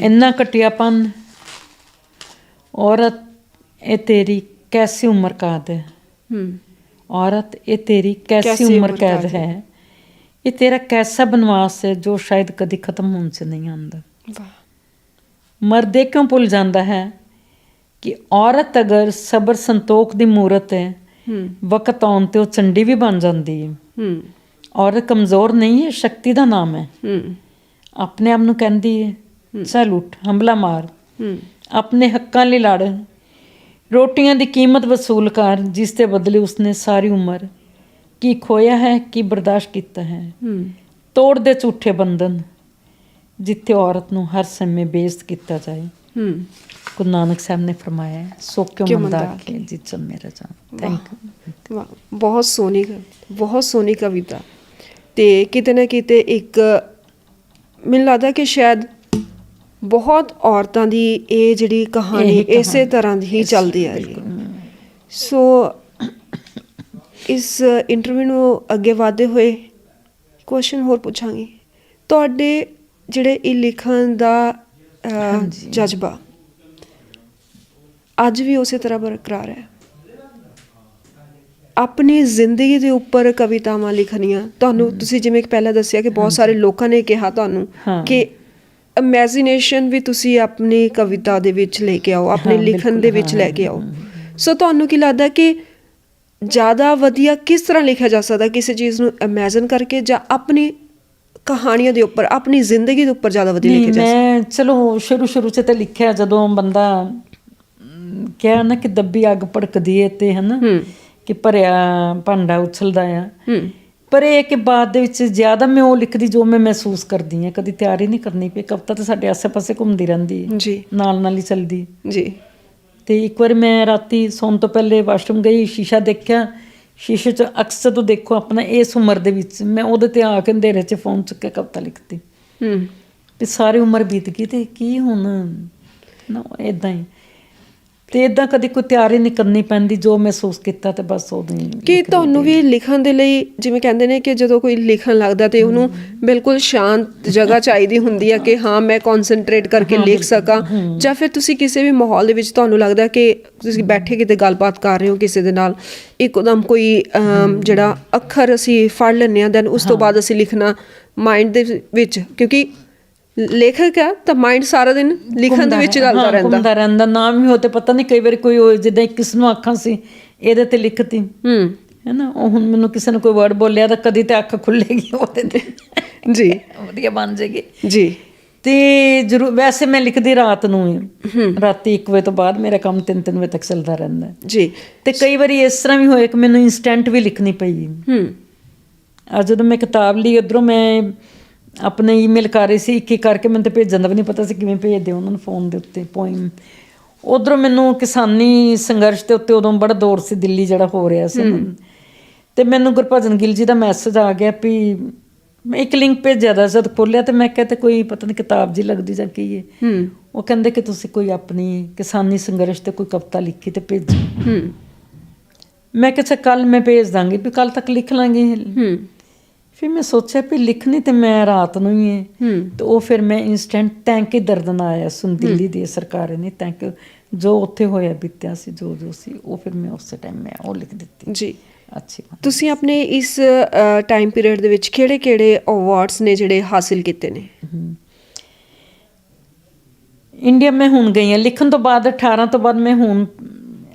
ਇੰਨਾ ਘਟੀਆਪਨ। ਔਰਤ ਇਹ ਤੇਰੀ ਕੈਸੀ ਉਮਰ ਕਾਦ ਹੈ? ਹੂੰ। ਔਰਤ ਇਹ ਤੇਰੀ ਕੈਸੀ ਉਮਰ ਕੈਦ ਹੈ? ਇਹ ਤੇਰਾ ਕੈਸਾ ਬਨਵਾਸ ਹੈ ਜੋ ਸ਼ਾਇਦ ਕਦੀ ਖਤਮ ਹੋਣ ਸੇ ਨਹੀਂ ਆਂਦਾ ਵਾਹ। ਮਰਦ ਕਿਉਂ ਭੁੱਲ ਜਾਂਦਾ ਹੈ ਕਿ ਔਰਤ ਅਗਰ ਸਬਰ ਸੰਤੋਖ ਦੀ ਮੂਰਤ ਹੈ ਵਕਤ ਆਉਣ ਤੇ ਉਹ ਚੰਡੀ ਵੀ ਬਣ ਜਾਂਦੀ ਹੈ। ਹੂੰ। ਔਰਤ ਕਮਜ਼ੋਰ ਨਹੀਂ ਹੈ ਸ਼ਕਤੀ ਦਾ ਨਾਮ ਹੈ। ਹੂੰ। ਆਪਣੇ ਆਪ ਨੂੰ ਕਹਿੰਦੀ ਹੈ ਚਲ ਹਮਲਾ ਮਾਰ। ਹੂੰ। ਆਪਣੇ ਹੱਕਾਂ ਲਈ ਲੜ ਰੋਟੀਆਂ ਦੀ ਕੀਮਤ ਵਸੂਲ ਕਰ ਜਿਸ ਦੇ ਬਦਲੇ ਉਸਨੇ ਸਾਰੀ ਉਮਰ ਕੀ ਖੋਇਆ ਹੈ ਕੀ ਬਰਦਾਸ਼ਤ ਕੀਤਾ ਹੈ। ਹੂੰ। ਤੋੜ ਦੇ ਝੂਠੇ ਬੰਧਨ ਜਿੱਥੇ ਔਰਤ ਨੂੰ ਹਰ ਸਮੇਂ ਬੇਇੱਜ਼ਤ ਕੀਤਾ ਜਾਏ। ਹੂੰ। ਗੁਰੂ ਨਾਨਕ ਸਾਹਿਬ ਨੇ ਫਰਮਾਇਆ ਸੋ ਕਿਉਂ ਮੰਦਾ ਕੇ ਜੀ ਚਲ ਮੇਰਾ ਜਾਨ ਥੈਂਕ ਯੂ ਬਹੁਤ ਸੋਹਣੀ ਬਹੁਤ ਸੋਹਣੀ ਕਵਿਤਾ। ਤੇ ਕਿਤੇ ਨਾ ਕਿਤੇ ਇੱਕ ਮੈਨੂੰ ਲੱਗਦਾ ਕਿ ਸ਼ਾਇਦ ਬਹੁਤ ਔਰਤਾਂ ਦੀ ਇਹ ਜਿਹੜੀ ਕਹਾਣੀ। ਇਸੇ ਤਰ੍ਹਾਂ ਦੀ ਹੀ ਚੱਲਦੀ ਆ ਰਹੀ ਹੈ ਸੋ ਇਸ ਇੰਟਰਵਿਊ ਨੂੰ ਅੱਗੇ ਵਧਦੇ ਹੋਏ ਕੁਐਸਚਨ ਹੋਰ ਪੁੱਛਾਂਗੀ ਤੁਹਾਡੇ ਜਿਹੜੇ ਇਹ ਲਿਖਣ ਦਾ। ਜਜ਼ਬਾ ਅੱਜ ਵੀ ਉਸੇ ਤਰ੍ਹਾਂ ਬਰਕਰਾਰ ਹੈ ਆਪਣੀ ਜ਼ਿੰਦਗੀ ਦੇ ਉੱਪਰ ਕਵਿਤਾਵਾਂ ਲਿਖਣੀਆਂ ਤੁਹਾਨੂੰ ਤੁਸੀਂ ਜਿਵੇਂ ਕਿ ਪਹਿਲਾਂ ਦੱਸਿਆ ਕਿ ਬਹੁਤ ਸਾਰੇ ਲੋਕਾਂ ਨੇ ਕਿਹਾ ਤੁਹਾਨੂੰ। ਕਿ ਇਮੇਜਿਨੇਸ਼ਨ ਵੀ ਤੁਸੀਂ ਆਪਣੀ ਕਵਿਤਾ ਦੇ ਵਿੱਚ ਲੈ ਕੇ ਆਓ ਆਪਣੇ ਲਿਖਣ ਦੇ ਵਿੱਚ ਲੈ ਕੇ ਆਓ। ਸੋ ਤੁਹਾਨੂੰ ਕੀ ਲੱਗਦਾ ਕਿ ਜ਼ਿਆਦਾ ਵਧੀਆ ਕਿਸ ਤਰ੍ਹਾਂ ਲਿਖਿਆ ਜਾ ਸਕਦਾ ਕਿਸੇ ਚੀਜ਼ ਨੂੰ ਇਮੇਜਿਨ ਕਰਕੇ ਜਾਂ ਆਪਣੀ ਕਹਾਣੀਆਂ ਦੇ ਉੱਪਰ ਆਪਣੀ ਜ਼ਿੰਦਗੀ ਦੇ ਉੱਪਰ ਜ਼ਿਆਦਾ ਵਧੀਆ ਨਹੀਂ ਲਿਖੇ ਜਾ ਮੈਂ ਚਲੋ ਸ਼ੁਰੂ ਸ਼ੁਰੂ ਚ ਤੇ ਲਿਖਿਆ ਜਦੋਂ ਬੰਦਾ ਕਿਹਾ ਨਾ ਕਿ ਦੱਬੀ ਅੱਗ ਭੜਕਦੀ ਏ ਤੇ ਹਨਾ ਕਿ ਭਰਿਆ ਭਾਂਡਾ ਉਛਲਦਾ ਆ। ਹੂੰ। ਪਰ ਇਹ ਕਿ ਬਾਅਦ ਦੇ ਵਿੱਚ ਜ਼ਿਆਦਾ ਮੈਂ ਉਹ ਲਿਖਦੀ ਜੋ ਮੈਂ ਮਹਿਸੂਸ ਕਰਦੀ ਹਾਂ ਕਦੀ ਤਿਆਰੀ ਨਹੀਂ ਕਰਨੀ ਪਈ ਕਵਿਤਾ ਤਾਂ ਸਾਡੇ ਆਸੇ-ਪਾਸੇ ਘੁੰਮਦੀ ਰਹਿੰਦੀ ਹੈ। ਜੀ। ਨਾਲ ਨਾਲ ਹੀ ਚੱਲਦੀ। ਜੀ। ਤੇ ਇੱਕ ਵਾਰ ਮੈਂ ਰਾਤੀ ਸੌਣ ਤੋਂ ਪਹਿਲੇ ਵਾਸ਼ਰੂਮ ਗਈ ਸ਼ੀਸ਼ਾ ਦੇਖਿਆ ਸ਼ੀਸ਼ੇ 'ਚ ਅਕਸ ਜਦੋਂ ਦੇਖੋ ਆਪਣਾ ਇਸ ਉਮਰ ਦੇ ਵਿੱਚ ਮੈਂ ਉਹਦੇ ਤੇ ਆ ਕੇ ਅੰਧੇਰੇ 'ਚ ਫੋਨ ਚੁੱਕ ਕੇ ਕਵਿਤਾ ਲਿਖਤੀ। ਹੂੰ। ਵੀ ਸਾਰੀ ਉਮਰ ਬੀਤ ਗਈ ਤੇ ਕੀ ਹੁਣ? ਨਾ ਇਦਾਂ ਹੀ। ਤੇ ਇਦਾਂ ਕਦੀ ਕੋਈ ਤਿਆਰੀ ਨਹੀਂ ਕਰਨੀ ਪੈਂਦੀ ਜੋ ਮਹਿਸੂਸ ਕੀਤਾ ਤੇ ਬਸ ਉਦੋਂ ਹੀ ਕਿ ਤੁਹਾਨੂੰ ਵੀ ਲਿਖਣ ਦੇ ਲਈ ਜਿਵੇਂ ਕਹਿੰਦੇ ਨੇ ਕਿ ਜਦੋਂ ਕੋਈ ਲਿਖਣ ਲੱਗਦਾ ਤੇ ਉਹਨੂੰ ਬਿਲਕੁਲ ਸ਼ਾਂਤ ਜਗ੍ਹਾ ਚਾਹੀਦੀ ਹੁੰਦੀ ਹੈ ਕਿ ਹਾਂ। ਮੈਂ ਕਨਸੈਂਟਰੇਟ ਕਰਕੇ ਲਿਖ ਸਕਾਂ ਜਾਂ ਫਿਰ ਤੁਸੀਂ ਕਿਸੇ ਵੀ ਮਾਹੌਲ ਦੇ ਵਿੱਚ ਤੁਹਾਨੂੰ ਲੱਗਦਾ ਕਿ ਤੁਸੀਂ ਬੈਠੇ ਕਿਤੇ ਗੱਲਬਾਤ ਕਰ ਰਹੇ ਹੋ ਕਿਸੇ ਦੇ ਨਾਲ ਇੱਕਦਮ ਕੋਈ ਅਮ, ਜਿਹੜਾ ਅੱਖਰ ਅਸੀਂ ਫੜ ਲੈਂਦੇ ਹਾਂ ਦੈਨ ਉਸ ਤੋਂ ਬਾਅਦ ਅਸੀਂ ਲਿਖਣਾ ਮਾਈਂਡ ਦੇ ਵਿੱਚ ਕਿਉਂਕਿ ਲੇਖਕ ਆ ਤਾਂ ਮਾਈਂਡ ਸਾਰਾ ਦਿਨ ਲਿਖਣ ਦੇ ਵਿੱਚ ਚੱਲਦਾ ਹਾਂ, ਰਹਿੰਦਾ। ਘੁੰਮਦਾ ਰਹਿੰਦਾ। ਨਾਮ ਹੋ ਤੇ ਪਤਾ ਨਹੀਂ ਕਈ ਵਾਰੀ ਕੋਈ ਜਿੱਦਾਂ ਕਿਸ ਨੂੰ ਅੱਖਾਂ ਸੀ ਇਹਦੇ ਤੇ ਲਿਖਤੀ। ਹੂੰ। ਹੈ ਨਾ ਉਹ ਹੁਣ ਮੈਨੂੰ ਕਿਸੇ ਨੇ ਕੋਈ ਵਰਡ ਬੋਲਿਆ ਤਾਂ ਕਦੀ ਤੇ ਅੱਖ ਖੁੱਲੇਗੀ ਉਹਦੇ ਤੇ ਜੀ। ਵਧੀਆ ਬਣ ਜਾਏਗੀ ਜੀ। ਤੇ ਜਰੂਰ ਵੈਸੇ ਮੈਂ ਲਿਖਦੀ ਰਾਤ ਨੂੰ ਹੀ। ਰਾਤੀ 1 ਵਜੇ ਤੋਂ ਬਾਅਦ ਮੇਰਾ ਕੰਮ 3-3 ਵਜੇ ਤੱਕ ਚੱਲਦਾ ਰਹਿੰਦਾ। ਜੀ। ਤੇ ਕਈ ਵਾਰੀ ਇਸ ਤਰ੍ਹਾਂ ਵੀ ਹੋਇਆ ਕਿ ਮੈਨੂੰ ਇਨਸਟੈਂਟ ਵੀ ਲਿਖਣੀ ਪਈ। ਹੂੰ। ਅੱਜ ਜਦੋਂ ਮੈਂ ਕਿਤਾਬ ਲਈ ਉਧਰੋਂ ਮੈਂ ਆਪਣੇ ਈਮੇਲ ਕਰ ਰਹੀ ਸੀ ਇੱਕ ਇੱਕ ਕਰਕੇ ਮੈਨੂੰ ਤੇ ਭੇਜਣ ਦਾ ਵੀ ਨਹੀਂ ਪਤਾ ਸੀ ਕਿਵੇਂ ਭੇਜਦੇ ਉਹਨਾਂ ਨੂੰ ਫੋਨ ਦੇ ਉੱਤੇ ਪੋਇਮ ਉਧਰੋਂ ਮੈਨੂੰ ਕਿਸਾਨੀ ਸੰਘਰਸ਼ ਦੇ ਉੱਤੇ ਉਦੋਂ ਬੜਾ ਦੌਰ ਸੀ ਦਿੱਲੀ ਜਿਹੜਾ ਹੋ ਰਿਹਾ ਸੀ। ਤੇ ਮੈਨੂੰ ਗੁਰਭਜਨ ਗਿੱਲ ਜੀ ਦਾ ਮੈਸੇਜ ਆ ਗਿਆ ਵੀ ਮੈਂ ਇੱਕ ਲਿੰਕ ਭੇਜਿਆ ਦਾ ਜਦ ਖੋਲਿਆ ਤੇ ਮੈਂ ਕਿਹਾ ਤੇ ਕੋਈ ਪਤਾ ਨਹੀਂ ਕਿਤਾਬ ਜੀ ਲੱਗਦੀ ਜਾਂ ਕੀ ਹੈ। ਉਹ ਕਹਿੰਦੇ ਕਿ ਤੁਸੀਂ ਕੋਈ ਆਪਣੀ ਕਿਸਾਨੀ ਸੰਘਰਸ਼ ਤੇ ਕੋਈ ਕਵਿਤਾ ਲਿਖੀ ਤੇ ਭੇਜੋ। ਮੈਂ ਕਿਹਾ ਕੱਲ ਮੈਂ ਭੇਜ ਦਾਂਗੀ ਵੀ ਕੱਲ ਤੱਕ ਲਿਖ ਲਾਂਗੇ। ਫਿਰ ਮੈਂ ਸੋਚਿਆ ਵੀ ਲਿਖਣੀ ਤੇ ਮੈਂ ਰਾਤ ਨੂੰ ਹੀ ਹੈ। ਤੇ ਉਹ ਫਿਰ ਮੈਂ ਇਨਸਟੈਂਟ ਟੈਂਕ ਹੀ ਦਰਦ ਨਾ ਆਇਆ ਸੁਣ ਦਿੱਲੀ ਦੀ ਸਰਕਾਰ ਨੇ ਟੈਂਕ ਜੋ ਉੱਥੇ ਹੋਇਆ ਬੀਤਿਆ ਸੀ ਜੋ ਜੋ ਸੀ ਉਹ ਫਿਰ ਮੈਂ ਉਸੇ ਟਾਈਮ ਮੈਂ ਉਹ ਲਿਖ ਦਿੱਤੀ। ਜੀ। ਅੱਛੀ ਬਾਤ ਤੁਸੀਂ ਆਪਣੇ ਇਸ ਟਾਈਮ ਪੀਰੀਅਡ ਦੇ ਵਿੱਚ ਕਿਹੜੇ-ਕਿਹੜੇ ਅਵਾਰਡਸ ਨੇ ਜਿਹੜੇ ਹਾਸਿਲ ਕੀਤੇ ਨੇ? ਇੰਡੀਆ ਮੈਂ ਹੁਣ ਗਈ ਹਾਂ ਲਿਖਣ ਤੋਂ ਬਾਅਦ 18 ਤੋਂ ਬਾਅਦ ਮੈਂ ਹੁਣ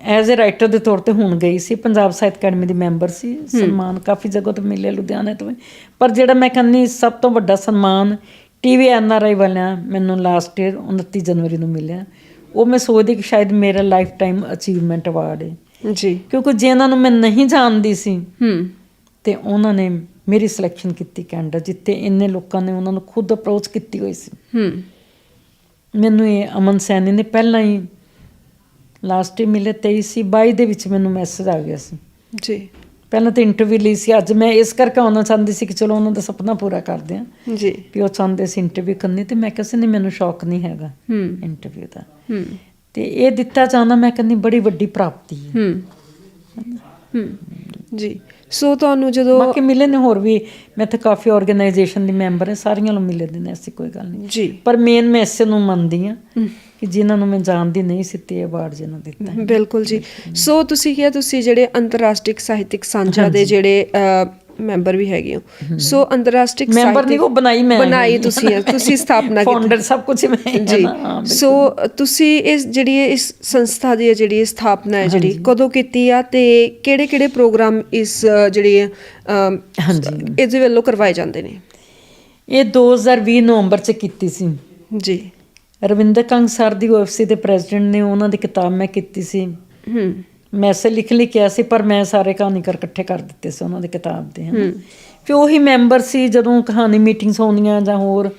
ਐਜ਼ ਅ ਰਾਈਟਰ ਦੇ ਤੌਰ ਤੇ ਹੁਣ ਗਈ ਸੀ ਪੰਜਾਬ ਸਾਹਿਤ ਅਕੈਡਮੀ ਦੀ ਮੈਂਬਰ ਸੀ। ਸਨਮਾਨ ਕਾਫੀ ਜਗ੍ਹਾ ਤੋਂ ਮਿਲੇ ਲੁਧਿਆਣੇ ਤੋਂ। ਪਰ ਜਿਹੜਾ ਮੈਂ ਕਹਿੰਦੀ ਸਭ ਤੋਂ ਵੱਡਾ ਸਨਮਾਨ ਟੀਵੀ ਐਨਆਰਆਈ ਵਾਲਿਆਂ ਮੈਨੂੰ ਲਾਸਟ ਈਅਰ 29 ਜਨਵਰੀ ਨੂੰ ਮਿਲਿਆ। ਉਹ ਮੈਂ ਸੋਚਦੀ ਕਿ ਸ਼ਾਇਦ ਮੇਰਾ ਲਾਈਫ ਟਾਈਮ ਅਚੀਵਮੈਂਟ ਅਵਾਰਡ ਹੈ ਜੀ। ਕਿਉਂਕਿ ਜਿਨ੍ਹਾਂ ਨੂੰ ਮੈਂ ਨਹੀਂ ਜਾਣਦੀ ਸੀ ਹੂੰ। ਤੇ ਉਹਨਾਂ ਨੇ ਮੇਰੀ ਸਿਲੈਕਸ਼ਨ ਕੀਤੀ ਕੈਨੇਡਾ ਜਿੱਥੇ ਇੰਨੇ ਲੋਕਾਂ ਨੇ ਉਹਨਾਂ ਨੂੰ ਖੁਦ ਅਪਰੋਚ ਕੀਤੀ ਹੋਈ ਸੀ। ਹੂੰ। ਮੈਨੂੰ ਇਹ ਅਮਨ ਸੈਣੀ ਨੇ ਪਹਿਲਾਂ ਹੀ ਲਾਸਟ ਹੀ ਮਿਲੇ 23 ਸੀ 22 ਦੇ ਵਿੱਚ ਮੈਨੂੰ ਮੈਸੇਜ ਆ ਗਿਆ ਸੀ। ਜੀ। ਪਹਿਲਾਂ ਤਾਂ ਇੰਟਰਵਿਊ ਲਈ ਸੀ ਅੱਜ ਮੈਂ ਇਸ ਕਰਕੇ ਆਉਣਾ ਚਾਹੁੰਦੀ ਸੀ ਕਿ ਚਲੋ ਉਹਨਾਂ ਦਾ ਸੁਪਨਾ ਪੂਰਾ ਕਰਦੇ ਹਾਂ। ਜੀ। ਵੀ ਉਹ ਚਾਹੁੰਦੇ ਸੀ ਇੰਟਰਵਿਊ ਕਰਨੀ ਤੇ ਮੈਂ ਕਿਸੇ ਨੇ ਮੈਨੂੰ ਸ਼ੌਕ ਨਹੀਂ ਹੈਗਾ ਹੂੰ। ਇੰਟਰਵਿਊ ਦਾ। ਹੂੰ। ਤੇ ਇਹ ਦਿੱਤਾ ਜਾਣਾ ਮੈਂ ਕਹਿੰਦੀ ਬੜੀ ਵੱਡੀ ਪ੍ਰਾਪਤੀ ਹੈ। ਹੂੰ। ਹੂੰ। ਜੀ। ਸੋ ਤੁਹਾਨੂੰ ਜਦੋਂ ਬਾਕੀ ਮਿਲੇ ਨੇ ਹੋਰ ਵੀ ਮੈਂ ਤਾਂ ਕਾਫੀ ਆਰਗੇਨਾਈਜੇਸ਼ਨ ਦੀ ਮੈਂਬਰ ਹਾਂ ਸਾਰੀਆਂ ਨੂੰ ਮਿਲੇ ਨੇ ਐਸੀ ਕੋਈ ਗੱਲ ਨਹੀਂ। ਜੀ। ਪਰ ਮੇਨ ਮੈਂ ਇਸੇ ਨੂੰ ਮੰਨਦੀ ਹਾਂ। ਕਿ ਜਿਨ੍ਹਾਂ ਨੂੰ ਮੈਂ ਜਾਣਦੀ ਨਹੀਂ ਸੀ ਤੇ ਅਵਾਰਡ ਜਿਹਨਾਂ ਦਿੱਤਾ ਹੈ। ਬਿਲਕੁਲ ਜੀ। ਸੋ ਤੁਸੀਂ ਕਿਹਾ ਤੁਸੀਂ ਜਿਹੜੇ ਅੰਤਰਰਾਸ਼ਟਰੀ ਸਾਹਿਤਿਕ ਸਾਂਝਾ ਦੇ ਜਿਹੜੇ ਮੈਂਬਰ ਵੀ ਹੈਗੇ ਹੋ। ਸੋ ਅੰਤਰਰਾਸ਼ਟਰੀ ਮੈਂਬਰ ਨਹੀਂ ਉਹ ਬਣਾਈ ਮੈਂ। ਬਣਾਈ ਤੁਸੀਂ ਤੁਸੀਂ ਸਥਾਪਨਾ ਕੀਤੀ। ਫਾਊਂਡਰ ਸਭ ਕੁਝ ਮੈਂ ਜੀ। ਸੋ ਤੁਸੀਂ ਇਸ ਜਿਹੜੀ ਇਸ ਸੰਸਥਾ ਦੀ ਜਿਹੜੀ ਸਥਾਪਨਾ ਹੈ ਜਿਹੜੀ ਕਦੋਂ ਕੀਤੀ ਆ ਤੇ ਕਿਹੜੇ ਕਿਹੜੇ ਪ੍ਰੋਗਰਾਮ ਇਸ ਜਿਹੜੀ ਹਾਂਜੀ। ਇਹਦੇ ਵੱਲੋਂ ਕਰਵਾਏ ਜਾਂਦੇ ਨੇ? ਇਹ 2020 ਨਵੰਬਰ ਚ ਕੀਤੀ ਸੀ। ਜੀ। ਰਵਿੰਦਰ ਕੰਗ ਸਰ ਦੀ ਓਐਫਸੀ ਦੇ ਪ੍ਰੈਜ਼ੀਡੈਂਟ ਨੇ ਉਹਨਾਂ ਦੀ ਕਿਤਾਬ ਮੈਂ ਕੀਤੀ ਸੀ। ਹੂੰ। ਮੈਸੇਜ ਲਿਖ ਲਈ ਕਿਹਾ ਸੀ ਪਰ ਮੈਂ ਸਾਰੇ ਕਹਾਣੀਕਾਰ ਇਕੱਠੇ ਕਰ ਦਿੱਤੇ ਸੀ ਉਹਨਾਂ ਦੀ ਕਿਤਾਬ ਦੇ ਹਨ। ਫਿਰ ਉਹੀ ਮੈਂਬਰ ਸੀ ਜਦੋਂ ਕਹਾਣੀ ਮੀਟਿੰਗਸ ਹੋਣੀਆਂ ਜਾਂ ਹੋਰ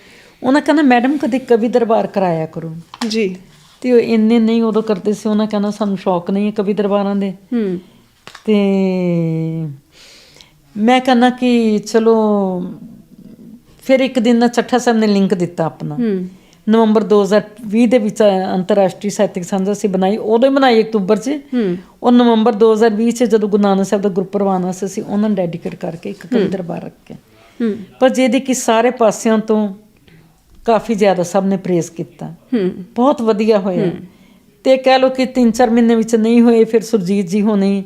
ਉਹਨਾਂ ਕਹਿੰਦਾ ਮੈਡਮ ਕਦੇ ਕਵੀ ਦਰਬਾਰ ਕਰਾਇਆ ਕਰੋ। ਜੀ। ਤੇ ਉਹ ਇੰਨੇ ਨਹੀਂ ਉਦੋਂ ਕਰਦੇ ਸੀ ਉਹਨਾਂ ਕਹਿੰਦਾ ਸਾਨੂੰ ਸ਼ੌਕ ਨਹੀਂ ਹੈ ਕਵੀ ਦਰਬਾਰਾਂ ਦੇ। ਹੂੰ। ਤੇ ਮੈਂ ਕਹਿੰਦਾ ਕਿ ਚਲੋ ਫਿਰ ਇੱਕ ਦਿਨ ਨਾ ਚੱਠਾ ਸਾਹਿਬ ਨੇ ਲਿੰਕ ਦਿੱਤਾ ਆਪਣਾ। ਹੂੰ। ਨਵੰਬਰ 2020 ਦੇ ਵਿੱਚ ਅੰਤਰਰਾਸ਼ਟਰੀ ਸਾਹਿਤਕ ਸਾਂਝਾ ਸੀ ਬਣਾਈ। ਉਦੋਂ ਹੀ ਬਣਾਈ ਅਕਤੂਬਰ 'ਚ। ਹੂੰ। ਉਹ ਨਵੰਬਰ 2020 ਚ ਜਦੋਂ ਗੁਰੂ ਨਾਨਕ ਸਾਹਿਬ ਦਾ ਗੁਰਪੁਰਬ ਆਉਣਾ ਸੀ ਅਸੀਂ ਉਹਨਾਂ ਨੂੰ ਡੈਡੀਕੇਟ ਕਰਕੇ ਇੱਕ ਕਵੀ ਦਰਬਾਰ ਰੱਖਿਆ। ਹੂੰ। ਪਰ ਜਿਹਦੀ ਕਿ ਸਾਰੇ ਪਾਸਿਆਂ ਤੋਂ ਕਾਫੀ ਜ਼ਿਆਦਾ ਸਭ ਨੇ ਪ੍ਰੇਜ਼ ਕੀਤਾ। ਹੂੰ। ਬਹੁਤ ਵਧੀਆ ਹੋਇਆ। ਤੇ ਕਹਿ ਲਓ ਕਿ 3-4 ਮਹੀਨੇ ਵਿੱਚ ਨਹੀਂ ਹੋਏ ਫਿਰ ਸੁਰਜੀਤ ਜੀ ਹੋਣੀ